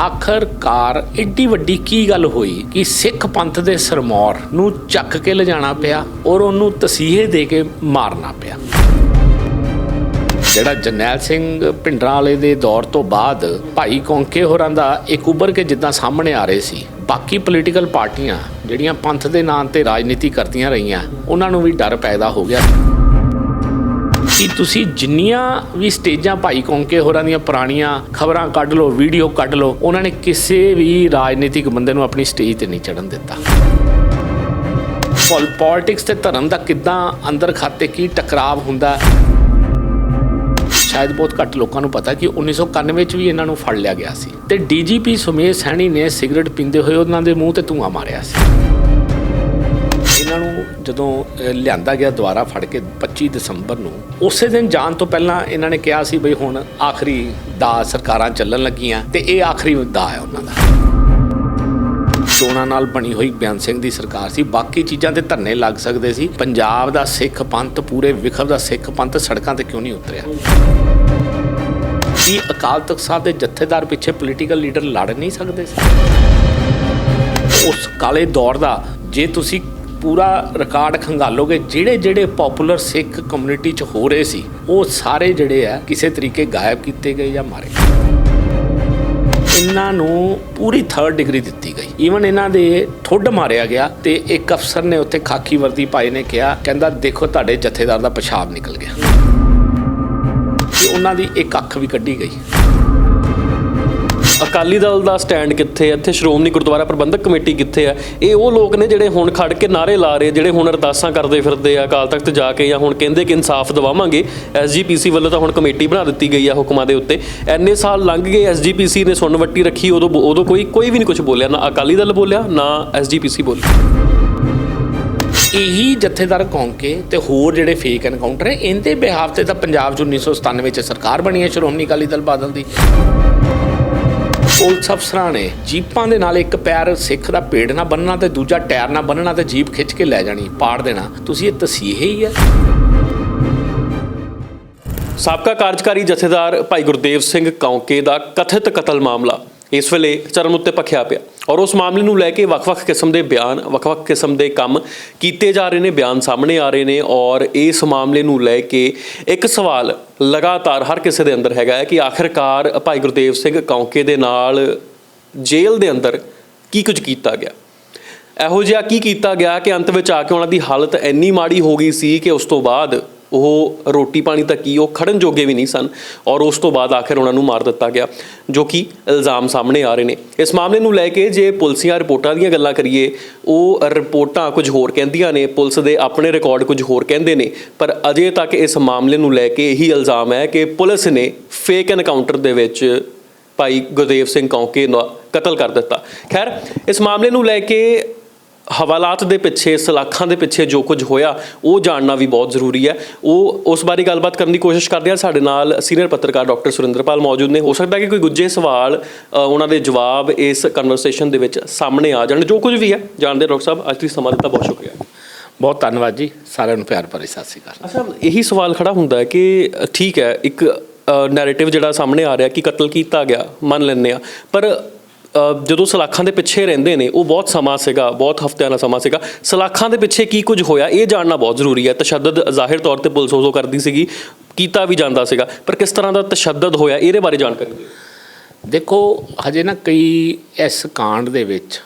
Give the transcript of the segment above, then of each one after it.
ਆਖਰਕਾਰ ਇੱਡੀ ਵੱਡੀ ਕੀ ਗੱਲ ਹੋਈ ਕਿ ਸਿੱਖ ਪੰਥ ਦੇ ਸਰਮੌਰ ਨੂੰ ਚੱਕ ਕੇ ਲਿਜਾਣਾ ਪਿਆ ਔਰ ਉਹਨੂੰ ਤਸੀਹੇ ਦੇ ਕੇ ਮਾਰਨਾ ਪਿਆ। ਜਿਹੜਾ ਜਰਨੈਲ ਸਿੰਘ ਭਿੰਡਰਾਂ ਵਾਲੇ ਦੇ ਦੌਰ ਤੋਂ ਬਾਅਦ ਭਾਈ ਕੌਂਕੇ ਹੋਰਾਂ ਦਾ ਇੱਕ ਉੱਭਰ ਕੇ ਜਿੱਦਾਂ ਸਾਹਮਣੇ ਆ ਰਹੇ ਸੀ, ਬਾਕੀ ਪੋਲੀਟੀਕਲ ਪਾਰਟੀਆਂ ਜਿਹੜੀਆਂ ਪੰਥ ਦੇ ਨਾਂ ਤੇ ਰਾਜਨੀਤੀ ਕਰਦੀਆਂ ਰਹੀਆਂ, ਉਹਨਾਂ ਨੂੰ ਵੀ ਡਰ ਪੈਦਾ ਹੋ ਗਿਆ। ਕਿ ਤੁਸੀਂ ਜਿੰਨੀਆਂ ਵੀ ਸਟੇਜਾਂ ਭਾਈ ਕੌਂਕੇ ਹੋਰਾਂ ਦੀਆਂ ਪੁਰਾਣੀਆਂ ਖਬਰਾਂ ਕੱਢ ਲਓ, ਵੀਡੀਓ ਕੱਢ ਲਓ, ਉਹਨਾਂ ਨੇ ਕਿਸੇ ਵੀ ਰਾਜਨੀਤਿਕ ਬੰਦੇ ਨੂੰ ਆਪਣੀ ਸਟੇਜ ਤੇ ਨਹੀਂ ਚੜਨ ਦਿੱਤਾ। ਪੋਲ, ਪੋਲਿਟਿਕਸ ਤੇ ਧਰਮ ਦਾ ਕਿੱਦਾਂ ਅੰਦਰ ਖਾਤੇ ਕੀ ਟਕਰਾਵ ਹੁੰਦਾ ਸ਼ਾਇਦ ਬਹੁਤ ਘੱਟ ਲੋਕਾਂ ਨੂੰ ਪਤਾ ਕਿ 1991 ਵਿੱਚ ਵੀ ਇਹਨਾਂ ਨੂੰ ਫੜ ਲਿਆ ਗਿਆ ਸੀ। ਤੇ ਡੀਜੀਪੀ ਸੁਮੇਸ਼ ਸੈਣੀ ਨੇ ਸਿਗਰਟ ਪੀਂਦੇ ਹੋਏ ਉਹਨਾਂ ਦੇ ਮੂੰਹ ਤੇ ਧੂੰਆਂ ਮਾਰਿਆ ਸੀ। ਜਦੋਂ ਲਿਆਂਦਾ ਗਿਆ ਦੁਬਾਰਾ ਫੜ ਕੇ 25 ਦਸੰਬਰ ਨੂੰ, ਉਸੇ ਦਿਨ ਜਾਣ ਤੋਂ ਪਹਿਲਾਂ ਇਹਨਾਂ ਨੇ ਕਿਹਾ ਸੀ ਬਈ ਹੁਣ ਆਖਰੀ ਦਾ ਸਰਕਾਰਾਂ ਚੱਲਣ ਲੱਗੀਆਂ ਤੇ ਇਹ ਆਖਰੀ ਦਾ ਹੈ ਉਹਨਾਂ ਦਾ। ਚੋਣਾਂ ਨਾਲ ਬਣੀ ਹੋਈ ਬਿਆਨ ਸਿੰਘ ਦੀ ਸਰਕਾਰ ਸੀ। ਬਾਕੀ ਚੀਜ਼ਾਂ ਤੇ ਧਰਨੇ ਲੱਗ ਸਕਦੇ ਸੀ। ਪੰਜਾਬ ਦਾ ਸਿੱਖ ਪੰਥ ਪੂਰੇ ਵਿਖਵ ਦਾ ਸਿੱਖ ਪੰਥ ਸੜਕਾਂ ਤੇ ਕਿਉਂ ਨਹੀਂ ਉਤਰਿਆ? ਕੀ ਅਕਾਲ ਤਖਤ ਸਾਹਿਬ ਦੇ ਜਥੇਦਾਰ ਪਿੱਛੇ ਪੋਲੀਟੀਕਲ ਲੀਡਰ ਲੜ ਨਹੀਂ ਸਕਦੇ ਸੀ? ਉਸ ਕਾਲੇ ਦੌਰ ਦਾ ਜੇ ਤੁਸੀਂ ਪੂਰਾ ਰਿਕਾਰਡ ਖੰਗਾਲੋਗੇ, ਜਿਹੜੇ ਜਿਹੜੇ ਪਪੂਲਰ ਸਿੱਖ ਕਮਿਊਨਿਟੀ ਚ ਹੋ ਰਹੇ ਸੀ, ਉਹ ਸਾਰੇ ਜਿਹੜੇ ਆ ਕਿਸੇ ਤਰੀਕੇ ਗਾਇਬ ਕੀਤੇ ਗਏ ਜਾਂ ਮਾਰੇ ਗਏ। ਇਹਨਾਂ ਨੂੰ ਪੂਰੀ 3rd ਡਿਗਰੀ ਦਿੱਤੀ ਗਈ। ਈਵਨ ਇਹਨਾਂ ਦੇ ਠੁੱਡ ਮਾਰਿਆ ਗਿਆ ਤੇ ਇੱਕ ਅਫਸਰ ਨੇ ਉੱਥੇ ਖਾਕੀ ਵਰਦੀ ਪਾਈ ਨੇ ਕਿਹਾ, ਕਹਿੰਦਾ, ਦੇਖੋ, ਤੁਹਾਡੇ ਜਥੇਦਾਰ ਦਾ ਪਿਸ਼ਾਬ ਨਿਕਲ ਗਿਆ। ਤੇ ਉਹਨਾਂ ਦੀ ਇੱਕ ਅੱਖ ਵੀ ਕੱਢੀ ਗਈ। ਅਕਾਲੀ ਦਲ ਦਾ ਸਟੈਂਡ ਕਿੱਥੇ ਹੈ? ਇੱਥੇ ਸ਼੍ਰੋਮਣੀ ਗੁਰਦੁਆਰਾ ਪ੍ਰਬੰਧਕ ਕਮੇਟੀ ਕਿੱਥੇ ਹੈ? ਇਹ ਉਹ ਲੋਕ ਨੇ ਜਿਹੜੇ ਹੁਣ ਖੜ ਕੇ ਨਾਰੇ ਲਾ ਰਹੇ, ਜਿਹੜੇ ਹੁਣ ਅਰਦਾਸਾਂ ਕਰਦੇ ਫਿਰਦੇ ਆ ਅਕਾਲ ਤਖਤ ਜਾ ਕੇ ਜਾਂ ਹੁਣ ਕਹਿੰਦੇ ਕਿ ਇਨਸਾਫ ਦਿਵਾਵਾਂਗੇ ਐਸਜੀਪੀਸੀ ਵੱਲੋਂ ਤਾਂ ਹੁਣ ਕਮੇਟੀ ਬਣਾ ਦਿੱਤੀ ਗਈ ਆ ਹੁਕਮਾਂ ਦੇ ਉੱਤੇ। ਐਨੇ ਸਾਲ ਲੰਘ ਗਏ ਐਸਜੀਪੀਸੀ ਨੇ ਸੁਣ ਵੱਟੀ ਰੱਖੀ, ਉਦੋਂ ਉਦੋਂ ਕੋਈ ਕੋਈ ਵੀ ਨਹੀਂ ਕੁਝ ਬੋਲਿਆ, ਨਾ ਅਕਾਲੀ ਦਲ ਬੋਲਿਆ, ਨਾ ਐਸਜੀਪੀਸੀ ਬੋਲੀ ਇਹੀ ਜਥੇਦਾਰ ਕੌਂਕੇ ਤੇ ਹੋਰ ਜਿਹੜੇ ਫੇਕ ਐਨਕਾਊਂਟਰ ਹੈ ਇਹਦੇ ਬਿਹਾਫ ਤੇ ਤਾਂ ਪੰਜਾਬ 'ਚ 1997 'ਚ ਸਰਕਾਰ ਬਣੀ ਹੈ ਸ਼੍ਰੋਮਣੀ ਅਕਾਲੀ ਦਲ ਬਾਦਲ ਦੀ। ਪੁਲਿਸ ਅਫਸਰਾਂ ਨੇ ਜੀਪਾਂ ਦੇ ਨਾਲ ਇੱਕ ਪੈਰ ਸਿੱਖ ਦਾ ਪੇੜ ਨਾ ਬੰਨਣਾ ਤੇ ਦੂਜਾ ਟਾਇਰ ਨਾ ਬੰਨਣਾ ਤੇ ਜੀਪ ਖਿੱਚ ਕੇ ਲੈ ਜਾਣੀ, ਪਾੜ ਦੇਣਾ। ਤੁਸੀਂ ਇਹ ਤਸੀਹੇ ਹੀ ਆ। ਸਾਬਕਾ ਕਾਰਜਕਾਰੀ ਜਥੇਦਾਰ ਭਾਈ ਗੁਰਦੇਵ ਸਿੰਘ ਕੌਂਕੇ ਦਾ ਕਥਿਤ ਕਤਲ ਮਾਮਲਾ। ਇਸ ਵੇਲੇ ਚਰਮ ਉੱਤੇ ਪਖਿਆ ਪਿਆ। ਔਰ ਉਸ ਮਾਮਲੇ ਨੂੰ ਲੈ ਕੇ ਵੱਖ-ਵੱਖ ਕਿਸਮ ਦੇ ਬਿਆਨ, ਵੱਖ-ਵੱਖ ਕਿਸਮ ਦੇ ਕੰਮ ਕੀਤੇ ਜਾ ਰਹੇ ਨੇ, ਬਿਆਨ ਸਾਹਮਣੇ ਆ ਰਹੇ ਨੇ। ਔਰ ਇਸ ਮਾਮਲੇ ਨੂੰ ਲੈ ਕੇ ਇੱਕ ਸਵਾਲ ਲਗਾਤਾਰ ਹਰ ਕਿਸੇ ਦੇ ਅੰਦਰ ਹੈਗਾ ਹੈ ਕਿ ਆਖਿਰਕਾਰ ਭਾਈ ਗੁਰਦੇਵ ਸਿੰਘ ਕੌਂਕੇ ਦੇ ਨਾਲ ਜੇਲ੍ਹ ਦੇ ਅੰਦਰ ਕੀ ਕੁਝ ਕੀਤਾ ਗਿਆ? ਇਹੋ ਜਿਹਾ ਕੀ ਕੀਤਾ ਗਿਆ ਕਿ ਅੰਤ ਵਿੱਚ ਆ ਕੇ ਉਹਨਾਂ ਦੀ ਹਾਲਤ ਇੰਨੀ ਮਾੜੀ ਹੋ ਗਈ ਸੀ ਕਿ ਉਸ ਤੋਂ ਬਾਅਦ ਉਹ ਰੋਟੀ ਪਾਣੀ ਤੱਕ ਕੀ ਉਹ ਖੜਨ ਜੋਗੇ ਵੀ ਨਹੀਂ ਸਨ ਔਰ ਉਸ ਤੋਂ ਬਾਅਦ ਆਖਿਰ ਉਹਨਾਂ ਨੂੰ ਮਾਰ ਦਿੱਤਾ ਗਿਆ, ਜੋ ਕਿ ਇਲਜ਼ਾਮ ਸਾਹਮਣੇ ਆ ਰਹੇ ਨੇ। ਇਸ ਮਾਮਲੇ ਨੂੰ ਲੈ ਕੇ ਜੇ ਪੁਲਸੀਆਂ ਰਿਪੋਰਟਾਂ ਦੀਆਂ ਗੱਲਾਂ ਕਰੀਏ, ਉਹ ਰਿਪੋਰਟਾਂ ਕੁਝ ਹੋਰ ਕਹਿੰਦੀਆਂ ਨੇ, ਪੁਲਿਸ ਦੇ ਆਪਣੇ ਰਿਕਾਰਡ ਕੁਝ ਹੋਰ ਕਹਿੰਦੇ ਨੇ, ਪਰ ਅਜੇ ਤੱਕ ਇਸ ਮਾਮਲੇ ਨੂੰ ਲੈ ਕੇ ਇਹੀ ਇਲਜ਼ਾਮ ਹੈ ਕਿ ਪੁਲਿਸ ਨੇ ਫੇਕ ਐਨਕਾਊਂਟਰ ਦੇ ਵਿੱਚ ਭਾਈ ਗੁਰਦੇਵ ਸਿੰਘ ਕੌਂਕੇ ਦਾ ਕਤਲ ਕਰ ਦਿੱਤਾ। ਖੈਰ, ਇਸ ਮਾਮਲੇ ਨੂੰ ਲੈ ਕੇ ਹਵਾਲਾਤ ਦੇ ਪਿੱਛੇ ਸਲਾਖਾਂ ਦੇ ਪਿੱਛੇ ਜੋ ਕੁਝ ਹੋਇਆ ਉਹ ਜਾਣਨਾ ਵੀ ਬਹੁਤ ਜ਼ਰੂਰੀ ਹੈ। ਉਹ ਉਸ ਬਾਰੇ ਗੱਲਬਾਤ ਕਰਨ ਦੀ ਕੋਸ਼ਿਸ਼ ਕਰਦੇ ਆ ਸਾਡੇ ਨਾਲ ਸੀਨੀਅਰ ਪੱਤਰਕਾਰ ਡਾਕਟਰ ਸੁਰਿੰਦਰਪਾਲ ਮੌਜੂਦ ਨੇ। ਹੋ ਸਕਦਾ ਕਿ ਕੋਈ ਗੁੱਜੇ ਸਵਾਲ ਉਹਨਾਂ ਦੇ ਜਵਾਬ ਇਸ ਕਨਵਰਸੇਸ਼ਨ ਦੇ ਵਿੱਚ ਸਾਹਮਣੇ ਆ ਜਾਣ। ਜੋ ਕੁਝ ਵੀ ਹੈ ਜਾਣਦੇ ਡਾਕਟਰ ਸਾਹਿਬ ਅੱਜ ਤੁਸੀਂ ਸਮਾਂ ਦਿੱਤਾ ਬਹੁਤ ਸ਼ੁਕਰੀਆ। ਬਹੁਤ ਧੰਨਵਾਦ ਜੀ। ਸਾਰਿਆਂ ਨੂੰ ਪਿਆਰ ਭਰੀ ਸਤਿ ਸ਼੍ਰੀ ਅਕਾਲ। ਅੱਛਾ ਇਹੀ ਸਵਾਲ ਖੜਾ ਹੁੰਦਾ ਹੈ ਕਿ ਠੀਕ ਹੈ ਇੱਕ ਨੈਰੇਟਿਵ ਜਿਹੜਾ ਸਾਹਮਣੇ ਆ ਰਿਹਾ ਕਿ ਕਤਲ ਕੀਤਾ ਗਿਆ ਮੰਨ ਲੈਂਦੇ ਆ ਪਰ ਜਦੋਂ ਸਲਾਖਾਂ ਦੇ ਪਿੱਛੇ ਰਹਿੰਦੇ ਨੇ, ਉਹ ਬਹੁਤ ਸਮਾਂ ਸੀਗਾ, ਬਹੁਤ ਹਫ਼ਤਿਆਂ ਦਾ ਸਮਾਂ ਸੀਗਾ। ਸਲਾਖਾਂ ਦੇ ਪਿੱਛੇ ਕੀ ਕੁਝ ਹੋਇਆ, ਇਹ ਜਾਣਨਾ ਬਹੁਤ ਜ਼ਰੂਰੀ ਹੈ। ਤਸ਼ੱਦਦ ਜ਼ਾਹਿਰ ਤੌਰ ਤੇ ਪੁਲਿਸ ਉਦੋਂ ਕਰਦੀ ਸੀਗੀ, ਕੀਤਾ ਵੀ ਜਾਂਦਾ ਸੀਗਾ। ਪਰ ਕਿਸ ਤਰ੍ਹਾਂ ਦਾ ਤਸ਼ੱਦਦ ਹੋਇਆ, ਇਹਦੇ ਬਾਰੇ ਜਾਣਕਾਰੀ ਦਿਓ। ਦੇਖੋ, ਹਜੇ ਨਾ ਕਈ ਇਸ ਕਾਂਡ ਦੇ ਵਿੱਚ,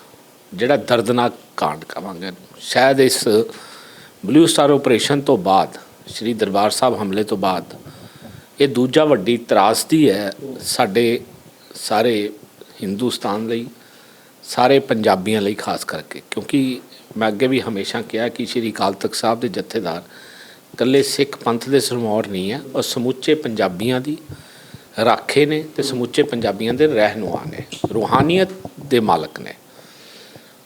ਜਿਹੜਾ ਦਰਦਨਾਕ ਕਾਂਡ ਕਵਾਂਗੇ, ਸ਼ਾਇਦ ਇਸ ਬਲੂ ਸਟਾਰ ਆਪਰੇਸ਼ਨ ਤੋਂ ਬਾਅਦ, ਸ੍ਰੀ ਦਰਬਾਰ ਸਾਹਿਬ ਹਮਲੇ ਤੋਂ ਬਾਅਦ, ਇਹ ਦੂਜਾ ਵੱਡੀ ਤਰਾਸਦੀ ਹੈ ਸਾਡੇ ਸਾਰੇ ਹਿੰਦੁਸਤਾਨ ਲਈ, ਸਾਰੇ ਪੰਜਾਬੀਆਂ ਲਈ ਖਾਸ ਕਰਕੇ, ਕਿਉਂਕਿ ਮੈਂ ਅੱਗੇ ਵੀ ਹਮੇਸ਼ਾ ਕਿਹਾ ਕਿ ਸ੍ਰੀ ਅਕਾਲ ਤਖਤ ਸਾਹਿਬ ਦੇ ਜਥੇਦਾਰ ਇਕੱਲੇ ਸਿੱਖ ਪੰਥ ਦੇ ਸਰਮੌਰ ਨਹੀਂ ਹੈ, ਉਹ ਸਮੁੱਚੇ ਪੰਜਾਬੀਆਂ ਦੀ ਰਾਖੇ ਨੇ ਤੇ ਸਮੁੱਚੇ ਪੰਜਾਬੀਆਂ ਦੇ ਰਹਿਨੁਮਾ ਨੇ, ਰੂਹਾਨੀਅਤ ਦੇ ਮਾਲਕ ਨੇ।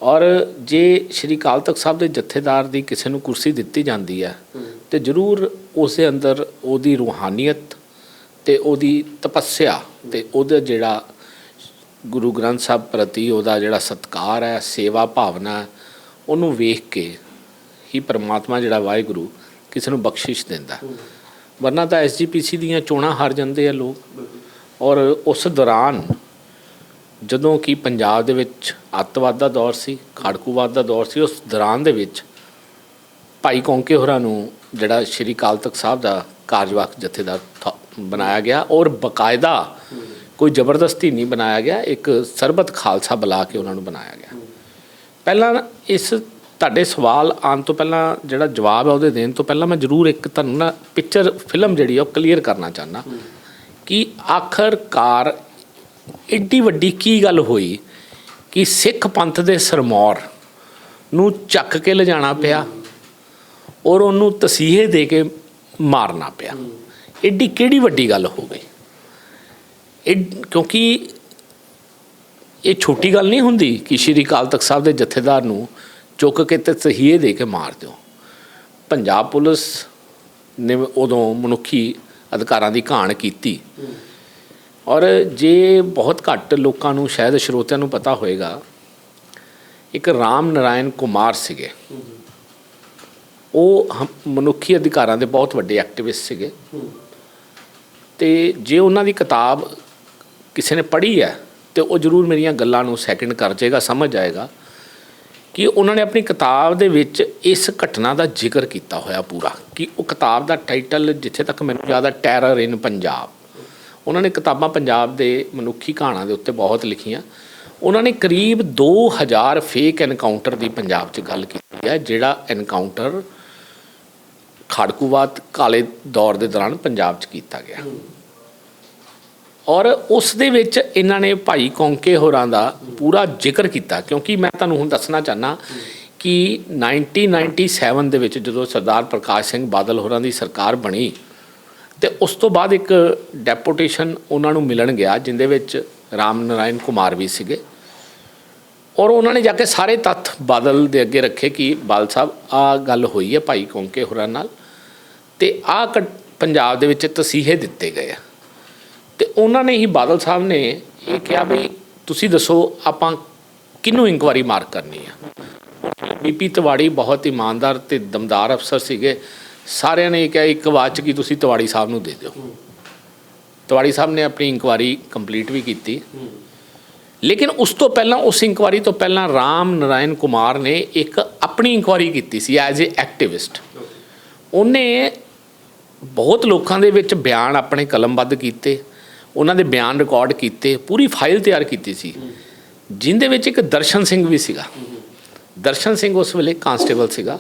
ਔਰ ਜੇ ਸ਼੍ਰੀ ਅਕਾਲ ਤਖਤ ਸਾਹਿਬ ਦੇ ਜਥੇਦਾਰ ਦੀ ਕਿਸੇ ਨੂੰ ਕੁਰਸੀ ਦਿੱਤੀ ਜਾਂਦੀ ਹੈ, ਤੇ ਜ਼ਰੂਰ ਉਸ ਦੇ ਅੰਦਰ ਉਹਦੀ ਰੂਹਾਨੀਅਤ ਤੇ ਉਹਦੀ ਤਪੱਸਿਆ ਤੇ ਉਹਦਾ ਜਿਹੜਾ ਗੁਰੂ ਗ੍ਰੰਥ ਸਾਹਿਬ ਪ੍ਰਤੀ ਉਹਦਾ ਜਿਹੜਾ ਸਤਕਾਰ ਹੈ, ਸੇਵਾ ਭਾਵਨਾ ਉਹਨੂੰ ਵੇਖ ਕੇ ਹੀ ਪਰਮਾਤਮਾ ਜਿਹੜਾ ਵਾਹਿਗੁਰੂ ਕਿਸੇ ਨੂੰ ਬਖਸ਼ਿਸ਼ ਦਿੰਦਾ ਵਰਨਾ ਤਾਂ ਐਸਜੀਪੀਸੀ ਦੀਆਂ ਚੋਣਾਂ ਹਾਰ ਜਾਂਦੇ ਆ ਲੋਕ। ਔਰ ਉਸ ਦੌਰਾਨ ਜਦੋਂ ਕਿ ਪੰਜਾਬ ਦੇ ਵਿੱਚ ਅੱਤਵਾਦ ਦਾ ਦੌਰ ਸੀ, ਖਾੜਕੂਵਾਦ ਦਾ ਦੌਰ ਸੀ, ਉਸ ਦੌਰਾਨ ਦੇ ਵਿੱਚ ਭਾਈ ਕੌਂਕੇ ਹੋਰਾਂ ਨੂੰ ਜਿਹੜਾ ਸ਼੍ਰੀ ਅਕਾਲ ਤਖਤ ਸਾਹਿਬ ਦਾ ਕਾਰਜਵਾਕ ਜਥੇਦਾਰ ਬਣਾਇਆ ਗਿਆ ਔਰ ਬਕਾਇਦਾ ਕੋਈ ਜ਼ਬਰਦਸਤੀ ਨਹੀਂ ਬਣਾਇਆ ਗਿਆ, ਇੱਕ ਸਰਬਤ ਖਾਲਸਾ ਬੁਲਾ ਕੇ ਉਹਨਾਂ ਨੂੰ ਬਣਾਇਆ ਗਿਆ। ਪਹਿਲਾਂ ਇਸ ਤੁਹਾਡੇ ਸਵਾਲ ਆਉਣ ਤੋਂ ਪਹਿਲਾਂ ਜਿਹੜਾ ਜਵਾਬ ਹੈ ਉਹਦੇ ਦੇਣ ਤੋਂ ਪਹਿਲਾਂ ਮੈਂ ਜ਼ਰੂਰ ਇੱਕ ਤੁਹਾਨੂੰ ਨਾ ਪਿਕਚਰ ਫਿਲਮ ਜਿਹੜੀ ਆ ਉਹ ਕਲੀਅਰ ਕਰਨਾ ਚਾਹੁੰਦਾ। ਕਿ ਆਖਰਕਾਰ ਏਡੀ ਵੱਡੀ ਕੀ ਗੱਲ ਹੋਈ ਕਿ ਸਿੱਖ ਪੰਥ ਦੇ ਸਰਮੌਰ ਨੂੰ ਚੱਕ ਕੇ ਲਿਜਾਣਾ ਪਿਆ ਔਰ ਉਹਨੂੰ ਤਸੀਹੇ ਦੇ ਕੇ ਮਾਰਨਾ ਪਿਆ। ਏਡੀ ਕਿਹੜੀ ਵੱਡੀ ਗੱਲ ਹੋ ਗਈ? ਇਹ ਕਿਉਂਕਿ ਇਹ ਛੋਟੀ ਗੱਲ ਨਹੀਂ ਹੁੰਦੀ ਕਿ ਸ਼੍ਰੀ ਅਕਾਲ ਤਖਤ ਸਾਹਿਬ ਦੇ ਜਥੇਦਾਰ ਨੂੰ ਚੁੱਕ ਕੇ ਤੇ ਸਹੀਏ ਦੇ ਕੇ ਮਾਰ ਦਿਓ। ਪੰਜਾਬ ਪੁਲਿਸ ਨੇ ਉਦੋਂ ਮਨੁੱਖੀ ਅਧਿਕਾਰਾਂ ਦੀ ਘਾਣ ਕੀਤੀ। ਔਰ ਜੇ ਬਹੁਤ ਘੱਟ ਲੋਕਾਂ ਨੂੰ, ਸ਼ਾਇਦ ਸਰੋਤਿਆਂ ਨੂੰ ਪਤਾ ਹੋਏਗਾ, ਇੱਕ ਰਾਮ ਨਰਾਇਣ ਕੁਮਾਰ ਸੀਗੇ। ਉਹ ਹਮ- ਮਨੁੱਖੀ ਅਧਿਕਾਰਾਂ ਦੇ ਬਹੁਤ ਵੱਡੇ ਐਕਟਿਵਿਸਟ ਸੀਗੇ। ਤੇ ਜੇ ਉਹਨਾਂ ਦੀ ਕਿਤਾਬ ਕਿਸੇ ਨੇ ਪੜ੍ਹੀ ਹੈ ਤੇ ਉਹ ਜ਼ਰੂਰ ਮੇਰੀਆਂ ਗੱਲਾਂ ਨੂੰ ਸੈਕਿੰਡ ਕਰ ਜਾਏਗਾ, ਸਮਝ ਆਏਗਾ ਕਿ ਉਹਨਾਂ ਨੇ ਆਪਣੀ ਕਿਤਾਬ ਦੇ ਵਿੱਚ ਇਸ ਘਟਨਾ ਦਾ ਜ਼ਿਕਰ ਕੀਤਾ ਹੋਇਆ ਪੂਰਾ, ਕਿ ਉਹ ਕਿਤਾਬ ਦਾ ਟਾਈਟਲ ਜਿੱਥੇ ਤੱਕ ਮੈਨੂੰ ਯਾਦ ਹੈ ਟੈਰਰ ਇਨ ਪੰਜਾਬ ਉਹਨਾਂ ਨੇ ਕਿਤਾਬਾਂ ਪੰਜਾਬ ਦੇ ਮਨੁੱਖੀ ਕਹਾਣਾਂ ਦੇ ਉੱਤੇ ਬਹੁਤ ਲਿਖੀਆਂ। ਉਹਨਾਂ ਨੇ ਕਰੀਬ 2000 ਫੇਕ ਐਨਕਾਊਂਟਰ ਦੀ ਪੰਜਾਬ 'ਚ ਗੱਲ ਕੀਤੀ ਹੈ, ਜਿਹੜਾ ਐਨਕਾਊਂਟਰ ਖਾੜਕੂਵਾਦ ਕਾਲੇ ਦੌਰ ਦੇ ਦੌਰਾਨ ਪੰਜਾਬ 'ਚ ਕੀਤਾ ਗਿਆ। ਔਰ ਉਸ ਦੇ ਵਿੱਚ ਇਹਨਾਂ ਨੇ ਭਾਈ ਕੌਂਕੇ ਹੋਰਾਂ ਦਾ ਪੂਰਾ ਜ਼ਿਕਰ ਕੀਤਾ, ਕਿਉਂਕਿ ਮੈਂ ਤੁਹਾਨੂੰ ਹੁਣ ਦੱਸਣਾ ਚਾਹਨਾ ਕਿ 1997 ਦੇ ਵਿੱਚ ਜਦੋਂ ਸਰਦਾਰ ਪ੍ਰਕਾਸ਼ ਸਿੰਘ ਬਾਦਲ ਹੋਰਾਂ ਦੀ ਸਰਕਾਰ ਬਣੀ ਤੇ ਉਸ ਤੋਂ ਬਾਅਦ ਇੱਕ ਡੈਪੂਟੇਸ਼ਨ ਉਹਨਾਂ ਨੂੰ ਮਿਲਣ ਗਿਆ, ਜਿੰਦੇ ਵਿੱਚ ਰਾਮ ਨਰਾਇਣ ਕੁਮਾਰ ਵੀ ਸੀਗੇ। ਔਰ ਉਹਨਾਂ ਨੇ ਜਾ ਕੇ ਸਾਰੇ ਤੱਥ ਬਾਦਲ ਦੇ ਅੱਗੇ ਰੱਖੇ ਕਿ ਬਾਲ ਸਾਹਿਬ, ਆ ਗੱਲ ਹੋਈ ਹੈ ਭਾਈ ਕੌਂਕੇ ਹੋਰਾਂ ਨਾਲ ਤੇ ਆ ਪੰਜਾਬ ਦੇ ਵਿੱਚ ਤਸੀਹੇ ਦਿੱਤੇ ਗਏ ਆ। ਤੇ ਉਹਨਾਂ ਨੇ ਹੀ ਬਾਦਲ ਸਾਹਿਬ ਨੇ ਇਹ ਕਿਹਾ ਵੀ ਤੁਸੀਂ ਦੱਸੋ ਆਪਾਂ ਕਿਹਨੂੰ ਇਨਕੁਆਰੀ ਮਾਰ ਕਰਨੀ ਆ? ਬੀਪੀ ਤਿਵਾੜੀ ਬਹੁਤ ਇਮਾਨਦਾਰ ਤੇ ਦਮਦਾਰ ਅਫਸਰ ਸੀਗੇ। ਸਾਰਿਆਂ ਨੇ ਇਹ ਕਿਹਾ, ਇੱਕ ਆਵਾਜ਼ 'ਚ ਕਿ ਤੁਸੀਂ ਤਿਵਾੜੀ ਸਾਹਿਬ ਨੂੰ ਦੇ ਦਿਓ। ਤਿਵਾੜੀ ਸਾਹਿਬ ਨੇ ਆਪਣੀ ਇਨਕੁਆਰੀ ਕੰਪਲੀਟ ਵੀ ਕੀਤੀ। ਲੇਕਿਨ ਉਸ ਤੋਂ ਪਹਿਲਾਂ, ਉਸ ਇਨਕੁਆਰੀ ਤੋਂ ਪਹਿਲਾਂ ਰਾਮ ਨਰਾਇਣ ਕੁਮਾਰ ਨੇ ਇੱਕ ਆਪਣੀ ਇਨਕੁਆਰੀ ਕੀਤੀ ਸੀ ਐਜ਼ ਅ ਐਕਟਿਵਿਸਟ। ਉਹਨੇ ਬਹੁਤ ਲੋਕਾਂ ਦੇ ਵਿੱਚ ਬਿਆਨ ਆਪਣੇ ਕਲਮਬੱਧ ਕੀਤੇ। ਉਹਨਾਂ ਦੇ ਬਿਆਨ ਰਿਕਾਰਡ ਕੀਤੇ ਪੂਰੀ ਫਾਈਲ ਤਿਆਰ ਕੀਤੀ ਸੀ। ਜਿੰਦੇ ਵਿੱਚ ਇੱਕ ਦਰਸ਼ਨ ਸਿੰਘ ਵੀ ਸੀਗਾ। ਦਰਸ਼ਨ ਸਿੰਘ ਉਸ ਵੇਲੇ ਕਾਂਸਟੇਬਲ ਸੀਗਾ।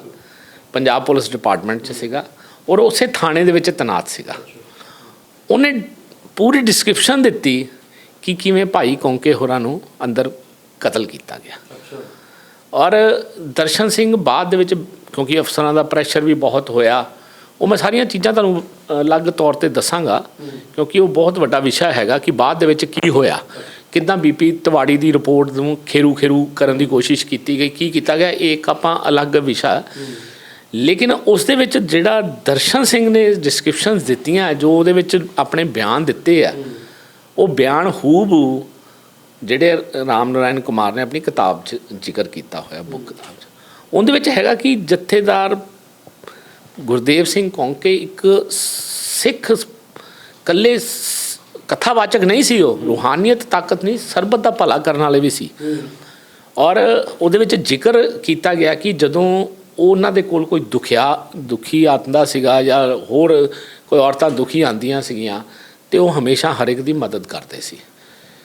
ਪੰਜਾਬ ਪੁਲਿਸ ਡਿਪਾਰਟਮੈਂਟ 'ਚ ਸੀਗਾ ਔਰ ਉਸੇ ਥਾਣੇ ਦੇ ਵਿੱਚ ਤੈਨਾਤ ਸੀਗਾ। ਉਹਨੇ ਪੂਰੀ ਡਿਸਕ੍ਰਿਪਸ਼ਨ ਦਿੱਤੀ ਕਿ ਕਿਵੇਂ ਭਾਈ ਕੌਂਕੇ ਹੋਰਾਂ ਨੂੰ ਅੰਦਰ ਕਤਲ ਕੀਤਾ ਗਿਆ। ਔਰ ਦਰਸ਼ਨ ਸਿੰਘ ਬਾਅਦ ਦੇ ਵਿੱਚ ਕਿਉਂਕਿ ਅਫਸਰਾਂ ਦਾ ਪ੍ਰੈਸ਼ਰ ਵੀ ਬਹੁਤ ਹੋਇਆ ਉਹ ਮੈਂ ਸਾਰੀਆਂ ਚੀਜ਼ਾਂ ਤੁਹਾਨੂੰ ਅਲੱਗ ਤੌਰ ਤੇ ਦੱਸਾਂਗਾ, ਕਿਉਂਕਿ ਉਹ ਬਹੁਤ ਵੱਡਾ ਵਿਸ਼ਾ ਹੈਗਾ ਕਿ ਬਾਅਦ ਦੇ ਵਿੱਚ ਕੀ ਹੋਇਆ, ਕਿੱਦਾਂ ਬੀਪੀ ਤਿਵਾੜੀ ਦੀ ਰਿਪੋਰਟ ਨੂੰ ਖੇਰੂ ਖੇਰੂ ਕਰਨ ਦੀ ਕੋਸ਼ਿਸ਼ ਕੀਤੀ ਗਈ, ਕੀ ਕੀਤਾ ਗਿਆ, ਇਹ ਇੱਕ ਆਪਾਂ ਅਲੱਗ ਵਿਸ਼ਾ। ਲੇਕਿਨ ਉਸ ਦੇ ਵਿੱਚ ਜਿਹੜਾ ਦਰਸ਼ਨ ਸਿੰਘ ਨੇ ਡਿਸਕ੍ਰਿਪਸ਼ਨਸ ਦਿੱਤੀਆਂ, ਜੋ ਉਹਦੇ ਵਿੱਚ ਆਪਣੇ ਬਿਆਨ ਦਿੱਤੇ ਆ, ਉਹ ਬਿਆਨ ਹੂਬੂ ਜਿਹੜੇ ਰਾਮ ਨਾਰਾਇਣ ਕੁਮਾਰ ਨੇ ਆਪਣੀ ਕਿਤਾਬ 'ਚ ਜ਼ਿਕਰ ਕੀਤਾ ਹੋਇਆ, ਬੁੱਕ ਕਿਤਾਬ 'ਚ। ਉਹਦੇ ਵਿੱਚ ਹੈਗਾ ਕਿ ਜਥੇਦਾਰ ਗੁਰਦੇਵ ਸਿੰਘ ਕੌਂਕੇ ਇੱਕ ਸਿੱਖ ਕੱਲੇ ਕਥਾਵਾਚਕ ਨਹੀਂ ਸੀ ਉਹ, ਰੂਹਾਨੀਅਤ, ਤਾਕਤ ਨਹੀਂ, ਸਰਬਤ ਦਾ ਭਲਾ ਕਰਨ ਵਾਲੇ ਵੀ ਸੀ। ਔਰ ਉਹਦੇ ਵਿੱਚ ਜ਼ਿਕਰ ਕੀਤਾ ਗਿਆ ਕਿ ਜਦੋਂ ਉਹਨਾਂ ਦੇ ਕੋਲ ਕੋਈ ਦੁਖਿਆ, ਦੁਖੀ ਆਤਮਾ ਸੀਗਾ ਜਾਂ ਹੋਰ ਕੋਈ ਔਰਤਾਂ ਦੁਖੀ ਆਂਦੀਆਂ ਸੀਗੀਆਂ, ਤੇ ਉਹ ਹਮੇਸ਼ਾ ਹਰ ਇੱਕ ਦੀ ਮਦਦ ਕਰਦੇ ਸੀ।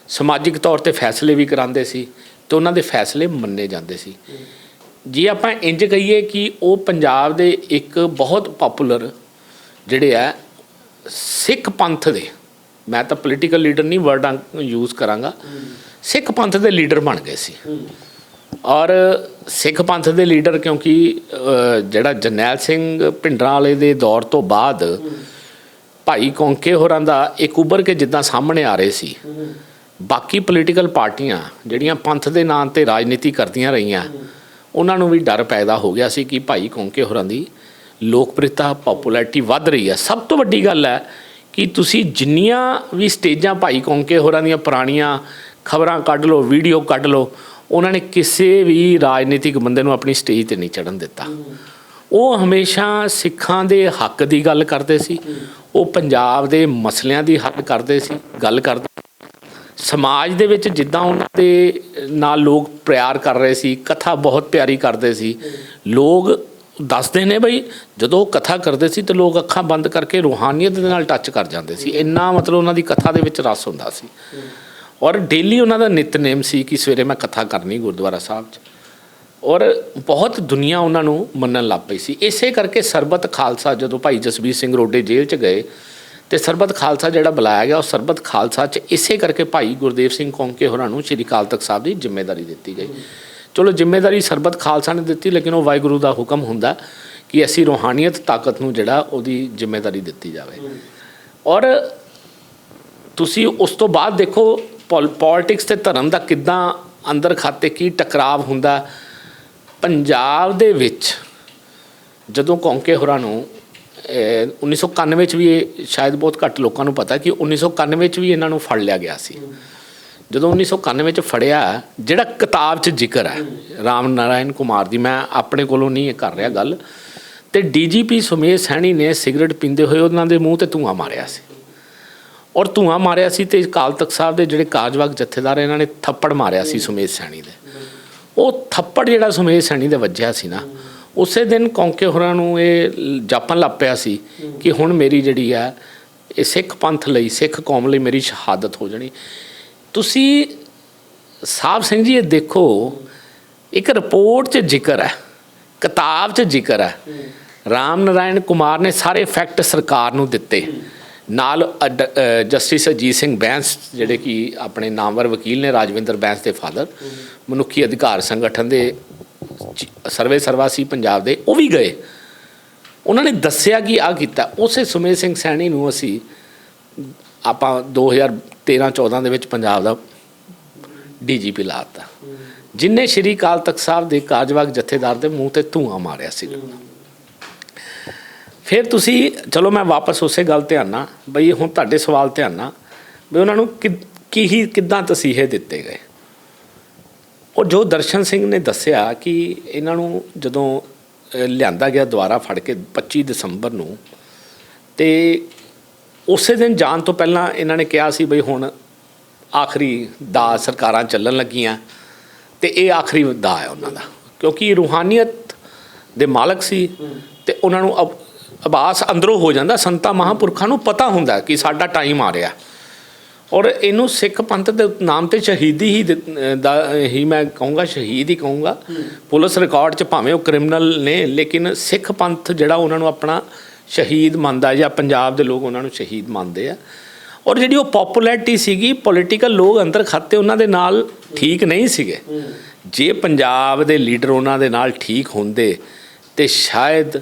ਸਮਾਜਿਕ ਤੌਰ ਤੇ ਫੈਸਲੇ ਵੀ ਕਰਾਉਂਦੇ ਸੀ ਤੇ ਉਹਨਾਂ ਦੇ ਫੈਸਲੇ ਮੰਨੇ ਜਾਂਦੇ ਸੀ। ਜੇ ਆਪਾਂ ਇੰਜ ਕਹੀਏ ਕਿ ਉਹ ਪੰਜਾਬ ਦੇ ਇੱਕ ਬਹੁਤ ਪਪੂਲਰ ਜਿਹੜੇ ਆ, ਸਿੱਖ ਪੰਥ ਦੇ, ਮੈਂ ਤਾਂ ਪੋਲੀਟੀਕਲ ਲੀਡਰ ਨਹੀਂ ਵਰਡਾਂ ਯੂਜ਼ ਕਰਾਂਗਾ, ਸਿੱਖ ਪੰਥ ਦੇ ਲੀਡਰ ਬਣ ਗਏ ਸੀ। ਔਰ ਸਿੱਖ ਪੰਥ ਦੇ ਲੀਡਰ ਕਿਉਂਕਿ ਜਿਹੜਾ ਜਰਨੈਲ ਸਿੰਘ ਭਿੰਡਰਾਂ ਵਾਲੇ ਦੇ ਦੌਰ ਤੋਂ ਬਾਅਦ ਭਾਈ ਕੌਂਕੇ ਹੋਰਾਂ ਦਾ ਇੱਕ ਉੱਭਰ ਕੇ ਜਿੱਦਾਂ ਸਾਹਮਣੇ ਆ ਰਹੇ ਸੀ। ਬਾਕੀ ਪੋਲੀਟੀਕਲ ਪਾਰਟੀਆਂ ਜਿਹੜੀਆਂ ਪੰਥ ਦੇ ਨਾਂ ਤੇ ਰਾਜਨੀਤੀ ਕਰਦੀਆਂ ਰਹੀਆਂ ਉਹਨਾਂ ਨੂੰ ਵੀ ਡਰ ਪੈਦਾ ਹੋ ਗਿਆ ਸੀ ਕਿ ਭਾਈ ਕੌਂਕੇ ਹੋਰਾਂ ਦੀ ਲੋਕਪ੍ਰਿਯਤਾ ਪਪੂਲੈਰਿਟੀ ਵੱਧ ਰਹੀ ਹੈ। ਸਭ ਤੋਂ ਵੱਡੀ ਗੱਲ ਹੈ ਕਿ ਤੁਸੀਂ ਜਿੰਨੀਆਂ ਵੀ ਸਟੇਜਾਂ ਭਾਈ ਕੌਂਕੇ ਹੋਰਾਂ ਦੀਆਂ ਪੁਰਾਣੀਆਂ ਖਬਰਾਂ ਕੱਢ ਲਓ, ਵੀਡੀਓ ਕੱਢ ਲਓ, ਉਹਨਾਂ ਨੇ ਕਿਸੇ ਵੀ ਰਾਜਨੀਤਿਕ ਬੰਦੇ ਨੂੰ ਆਪਣੀ ਸਟੇਜ ਤੇ ਨਹੀਂ ਚੜਨ ਦਿੱਤਾ। ਉਹ ਹਮੇਸ਼ਾ ਸਿੱਖਾਂ ਦੇ ਹੱਕ ਦੀ ਗੱਲ ਕਰਦੇ ਸੀ, ਉਹ ਪੰਜਾਬ ਦੇ ਮਸਲਿਆਂ ਦੀ ਹੱਲ ਕਰਦੇ ਸੀ, ਗੱਲ ਕਰਦੇ ਸਮਾਜ ਦੇ ਵਿੱਚ ਜਿੱਦਾਂ ਉਹਨਾਂ ਦੇ ਨਾਲ ਲੋਕ ਪਿਆਰ ਕਰ ਰਹੇ ਸੀ, ਕਥਾ ਬਹੁਤ ਪਿਆਰੀ ਕਰਦੇ ਸੀ। ਲੋਕ ਦੱਸਦੇ ਨੇ ਬਈ, ਜਦੋਂ ਉਹ ਕਥਾ ਕਰਦੇ ਸੀ ਤੇ ਲੋਕ ਅੱਖਾਂ ਬੰਦ ਕਰਕੇ ਰੂਹਾਨੀਅਤ ਦੇ ਨਾਲ ਟੱਚ ਕਰ ਜਾਂਦੇ ਸੀ। ਇੰਨਾ ਮਤਲਬ ਉਹਨਾਂ ਦੀ ਕਥਾ ਦੇ ਵਿੱਚ ਰਸ ਹੁੰਦਾ ਸੀ। ਔਰ ਡੇਲੀ ਉਹਨਾਂ ਦਾ ਨਿਤਨੇਮ ਸੀ ਕਿ ਸਵੇਰੇ ਮੈਂ ਕਥਾ ਕਰਨੀ ਗੁਰਦੁਆਰਾ ਸਾਹਿਬ 'ਚ। ਔਰ ਬਹੁਤ ਦੁਨੀਆ ਉਹਨਾਂ ਨੂੰ ਮੰਨਣ ਲੱਗ ਪਈ ਸੀ। ਇਸੇ ਕਰਕੇ ਸਰਬਤ ਖਾਲਸਾ ਜਦੋਂ ਭਾਈ ਜਸਬੀਰ ਸਿੰਘ ਰੋਡੇ ਜੇਲ੍ਹ 'ਚ ਗਏ ਤੇ ਸਰਬਤ ਖਾਲਸਾ ਜਿਹੜਾ ਬੁਲਾਇਆ ਗਿਆ, ਉਹ ਸਰਬਤ ਖਾਲਸਾ 'ਚ ਇਸੇ ਕਰਕੇ ਭਾਈ ਗੁਰਦੇਵ ਸਿੰਘ ਕੌਂਕੇ ਹੋਰਾਂ ਨੂੰ ਸ੍ਰੀ ਅਕਾਲ ਤਖਤ ਸਾਹਿਬ ਦੀ ਜ਼ਿੰਮੇਵਾਰੀ ਦਿੱਤੀ ਗਈ। ਚਲੋ ਜ਼ਿੰਮੇਵਾਰੀ ਸਰਬਤ ਖਾਲਸਾ ਨੇ ਦਿੱਤੀ, ਲੇਕਿਨ ਉਹ ਵਾਹਿਗੁਰੂ ਦਾ ਹੁਕਮ ਹੁੰਦਾ ਕਿ ਅਸੀਂ ਰੂਹਾਨੀਅਤ, ਤਾਕਤ ਨੂੰ ਜਿਹੜਾ ਉਹਦੀ ਜ਼ਿੰਮੇਵਾਰੀ ਦਿੱਤੀ ਜਾਵੇ। ਔਰ ਤੁਸੀਂ ਉਸ ਤੋਂ ਬਾਅਦ ਦੇਖੋ ਪੋਲਿਟਿਕਸ ਤੇ ਧਰਮ ਦਾ ਕਿੱਦਾਂ ਅੰਦਰ ਖਾਤੇ ਕੀ ਟਕਰਾਵ ਹੁੰਦਾ। ਪੰਜਾਬ ਦੇ ਵਿੱਚ ਜਦੋਂ ਕੌਂਕੇ ਹੋਰਾਂ ਨੂੰ 1991 ਵਿੱਚ ਵੀ ਇਹ ਸ਼ਾਇਦ ਬਹੁਤ ਘੱਟ ਲੋਕਾਂ ਨੂੰ ਪਤਾ ਕਿ 1991 ਵਿੱਚ ਵੀ ਇਹਨਾਂ ਨੂੰ ਫੜ ਲਿਆ ਗਿਆ ਸੀ। ਜਦੋਂ 1991 ਵਿੱਚ ਫੜਿਆ, ਜਿਹੜਾ ਕਿਤਾਬ 'ਚ ਜ਼ਿਕਰ ਹੈ, ਰਾਮ ਨਾਰਾਇਣ ਕੁਮਾਰ ਦੀ, ਮੈਂ ਆਪਣੇ ਕੋਲੋਂ ਨਹੀਂ ਇਹ ਕਰ ਰਿਹਾ ਗੱਲ, ਤੇ ਡੀਜੀਪੀ ਸੁਮੇਸ਼ ਸੈਣੀ ਨੇ ਸਿਗਰਟ ਪੀਂਦੇ ਹੋਏ ਉਹਨਾਂ ਦੇ ਮੂੰਹ ਤੇ ਧੂੰਆਂ ਮਾਰਿਆ ਸੀ। ਔਰ ਧੂੰਆਂ ਮਾਰਿਆ ਸੀ ਤੇ ਅਕਾਲ ਤਖਤ ਸਾਹਿਬ ਦੇ ਜਿਹੜੇ ਕਾਰਜਵਾਕ ਜਥੇਦਾਰ ਇਹਨਾਂ ਨੇ ਥੱਪੜ ਮਾਰਿਆ ਸੀ ਸੁਮੇਸ਼ ਸੈਣੀ ਦੇ। ਉਹ ਥੱਪੜ ਜਿਹੜਾ ਸੁਮੇਸ਼ ਸੈਣੀ ਦੇ ਵੱਜਿਆ ਸੀ ਨਾ ਉਸੇ ਦਿਨ ਕੌਂਕੇ ਹੋਰਾਂ ਨੂੰ ਇਹ ਜਾਪਣ ਲੱਗ ਪਿਆ ਸੀ ਕਿ ਹੁਣ ਮੇਰੀ ਜਿਹੜੀ ਹੈ ਇਹ ਸਿੱਖ ਪੰਥ ਲਈ, ਸਿੱਖ ਕੌਮ ਲਈ ਮੇਰੀ ਸ਼ਹਾਦਤ ਹੋ ਜਾਣੀ। ਤੁਸੀਂ ਸਾਹਿਬ ਸਿੰਘ ਜੀ, ਇਹ ਦੇਖੋ, ਇੱਕ ਰਿਪੋਰਟ 'ਚ ਜ਼ਿਕਰ ਹੈ, ਕਿਤਾਬ 'ਚ ਜ਼ਿਕਰ ਹੈ। ਰਾਮ ਨਾਰਾਇਣ ਕੁਮਾਰ ਨੇ ਸਾਰੇ ਫੈਕਟ ਸਰਕਾਰ ਨੂੰ ਦਿੱਤੇ। ਨਾਲ ਅਡ- ਜਸਟਿਸ ਅਜੀਤ ਸਿੰਘ ਬੈਂਸ, ਜਿਹੜੇ ਕਿ ਆਪਣੇ ਨਾਮਵਰ ਵਕੀਲ ਨੇ, ਰਾਜਵਿੰਦਰ ਬੈਂਸ ਦੇ ਫਾਦਰ, ਮਨੁੱਖੀ ਅਧਿਕਾਰ ਸੰਗਠਨ ਦੇ ਸਰਵੇ ਸਰਵਾ ਸੀ ਪੰਜਾਬ ਦੇ, ਉਹ ਵੀ ਗਏ। ਉਹਨਾਂ ਨੇ ਦੱਸਿਆ ਕਿ ਆ ਕੀਤਾ। ਉਸੇ ਸੁਮੇਸ਼ ਸਿੰਘ ਸੈਣੀ ਨੂੰ ਅਸੀਂ, ਆਪਾਂ 2013 14 ਦੇ ਵਿੱਚ ਪੰਜਾਬ ਦਾ ਡੀਜੀਪੀ ਲਾਤਾ। ਜਿਨਨੇ ਸ਼੍ਰੀ ਅਕਾਲ ਤਖਤ ਸਾਹਿਬ ਦੇ ਕਾਰਜਵਾਕ ਜਥੇਦਾਰ ਦੇ ਮੂੰਹ ਤੇ ਧੂਆਂ ਮਾਰਿਆ ਸੀ। ਫਿਰ ਤੁਸੀਂ, ਚਲੋ ਮੈਂ ਵਾਪਸ ਉਸੇ ਗੱਲ ਤੇ ਆਣਾ ਬਈ ਹੁਣ ਤੁਹਾਡੇ ਸਵਾਲ ਤੇ ਆਣਾ ਵੀ ਉਹਨਾਂ ਨੂੰ ਕਿ- ਕੀ ਹੀ, ਕਿੱਦਾਂ ਤਸੀਹੇ ਦਿੱਤੇ ਗਏ? ਉਹ ਜੋ ਦਰਸ਼ਨ ਸਿੰਘ ਨੇ ਦੱਸਿਆ ਕਿ ਇਹਨਾਂ ਨੂੰ ਜਦੋਂ ਲਿਆਂਦਾ ਗਿਆ ਦੁਆਰਾ ਫੜ ਕੇ 25 ਦਸੰਬਰ ਨੂੰ, ਤੇ ਉਸੇ ਦਿਨ ਜਾਣ ਤੋਂ ਪਹਿਲਾਂ ਇਹਨਾਂ ਨੇ ਕਿਹਾ ਸੀ ਬਈ ਹੁਣ ਆਖਰੀ ਦਾ ਸਰਕਾਰਾਂ ਚੱਲਣ ਲੱਗੀਆਂ, ਤੇ ਇਹ ਆਖਰੀ ਦਾ ਹੈ ਉਹਨਾਂ ਦਾ। ਕਿਉਂਕਿ ਰੂਹਾਨੀਅਤ ਦੇ ਮਾਲਕ ਸੀ, ਤੇ ਉਹਨਾਂ ਨੂੰ ਅਬ- ਆਭਾਸ ਅੰਦਰੋਂ ਹੋ ਜਾਂਦਾ, ਸੰਤਾਂ ਮਹਾਂਪੁਰਖਾਂ ਨੂੰ ਪਤਾ ਹੁੰਦਾ ਕਿ ਸਾਡਾ ਟਾਈਮ ਆ ਰਿਹਾ। ਔਰ ਇਹਨੂੰ ਸਿੱਖ ਪੰਥ ਦੇ ਨਾਮ ਤੇ ਸ਼ਹੀਦੀ ਹੀ ਦਿੱਤ- ਦਾ ਹੀ ਮੈਂ ਕਹੂੰਗਾ, ਸ਼ਹੀਦ ਹੀ ਕਹੂੰਗਾ। ਪੁਲਿਸ ਰਿਕਾਰਡ 'ਚ ਭਾਵੇਂ ਉਹ ਕ੍ਰਿਮੀਨਲ ਨੇ, ਲੇਕਿਨ ਸਿੱਖ ਪੰਥ ਜਿਹੜਾ ਉਹਨਾਂ ਨੂੰ ਆਪਣਾ ਸ਼ਹੀਦ ਮੰਨਦਾ ਜਾਂ ਪੰਜਾਬ ਦੇ ਲੋਕ ਉਹਨਾਂ ਨੂੰ ਸ਼ਹੀਦ ਮੰਨਦੇ ਆ। ਔਰ ਜਿਹੜੀ ਉਹ ਪਪੂਲੈਰਿਟੀ ਸੀਗੀ ਪੋਲੀਟੀਕਲ ਲੋਕ ਅੰਦਰ ਖਾਤੇ ਉਹਨਾਂ ਦੇ ਨਾਲ ਠੀਕ ਨਹੀਂ ਸੀਗੇ। ਜੇ ਪੰਜਾਬ ਦੇ ਲੀਡਰ ਉਹਨਾਂ ਦੇ ਨਾਲ ਠੀਕ ਹੁੰਦੇ, ਤੇ ਸ਼ਾਇਦ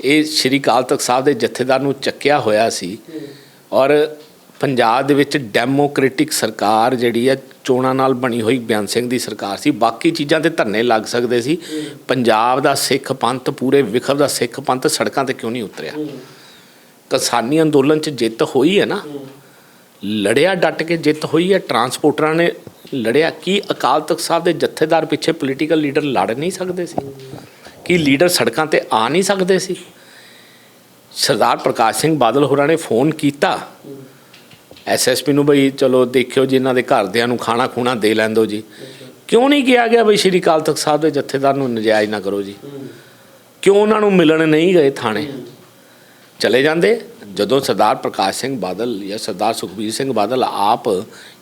ਇਹ ਸ਼੍ਰੀ ਅਕਾਲ ਤਖਤ ਸਾਹਿਬ ਦੇ ਜਥੇਦਾਰ ਨੂੰ ਚੱਕਿਆ ਹੋਇਆ ਸੀ। ਔਰ ਪੰਜਾਬ ਦੇ ਵਿੱਚ ਡੈਮੋਕ੍ਰੈਟਿਕ ਸਰਕਾਰ ਜਿਹੜੀ ਹੈ ਚੋਣਾਂ ਨਾਲ ਬਣੀ ਹੋਈ ਬਿਆਨ ਸਿੰਘ ਦੀ ਸਰਕਾਰ ਸੀ। ਬਾਕੀ ਚੀਜ਼ਾਂ ਤੇ ਧਰਨੇ ਲੱਗ ਸਕਦੇ ਸੀ। ਪੰਜਾਬ ਦਾ ਸਿੱਖ ਪੰਥ, ਪੂਰੇ ਵਿਖਵ ਦਾ ਸਿੱਖ ਪੰਥ ਸੜਕਾਂ ਤੇ ਕਿਉਂ ਨਹੀਂ ਉਤਰਿਆ? ਕਿਸਾਨੀ ਅੰਦੋਲਨ 'ਚ ਜਿੱਤ ਹੋਈ ਹੈ ਨਾ। ਲੜਿਆ ਡਟ ਕੇ ਜਿੱਤ ਹੋਈ ਹੈ। ਟਰਾਂਸਪੋਰਟਰਾਂ ਨੇ ਲੜਿਆ। ਕੀ ਅਕਾਲ ਤਖਤ ਸਾਹਿਬ ਦੇ ਜਥੇਦਾਰ ਪਿੱਛੇ ਪੋਲੀਟੀਕਲ ਲੀਡਰ ਲੜ ਨਹੀਂ ਸਕਦੇ ਸੀ? ਕੀ ਲੀਡਰ ਸੜਕਾਂ ਤੇ ਆ ਨਹੀਂ ਸਕਦੇ ਸੀ? ਸਰਦਾਰ ਪ੍ਰਕਾਸ਼ ਸਿੰਘ ਬਾਦਲ ਹੋਰਾਂ ਨੇ ਫੋਨ ਕੀਤਾ। ਐਸਐਸਪੀ ਨੂੰ ਬਈ ਚਲੋ ਦੇਖਿਓ ਜੀ, ਇਹਨਾਂ ਦੇ ਘਰਦਿਆਂ ਨੂੰ ਖਾਣਾ ਖੂਣਾ ਦੇ ਲੈਣ ਜੀ। ਕਿਉਂ ਨਹੀਂ ਕਿਹਾ ਗਿਆ ਬਈ ਸ਼੍ਰੀ ਅਕਾਲ ਤਖਤ ਸਾਹਿਬ ਦੇ ਜਥੇਦਾਰ ਨੂੰ ਨਜਾਇਜ਼ ਨਾ ਕਰੋ ਜੀ? ਕਿਉਂ ਉਹਨਾਂ ਨੂੰ ਮਿਲਣ ਨਹੀਂ ਗਏ ਥਾਣੇ? ਚਲੇ ਜਾਂਦੇ? ਜਦੋਂ ਸਰਦਾਰ ਪ੍ਰਕਾਸ਼ ਸਿੰਘ ਬਾਦਲ ਜਾਂ ਸਰਦਾਰ ਸੁਖਬੀਰ ਸਿੰਘ ਬਾਦਲ ਆਪ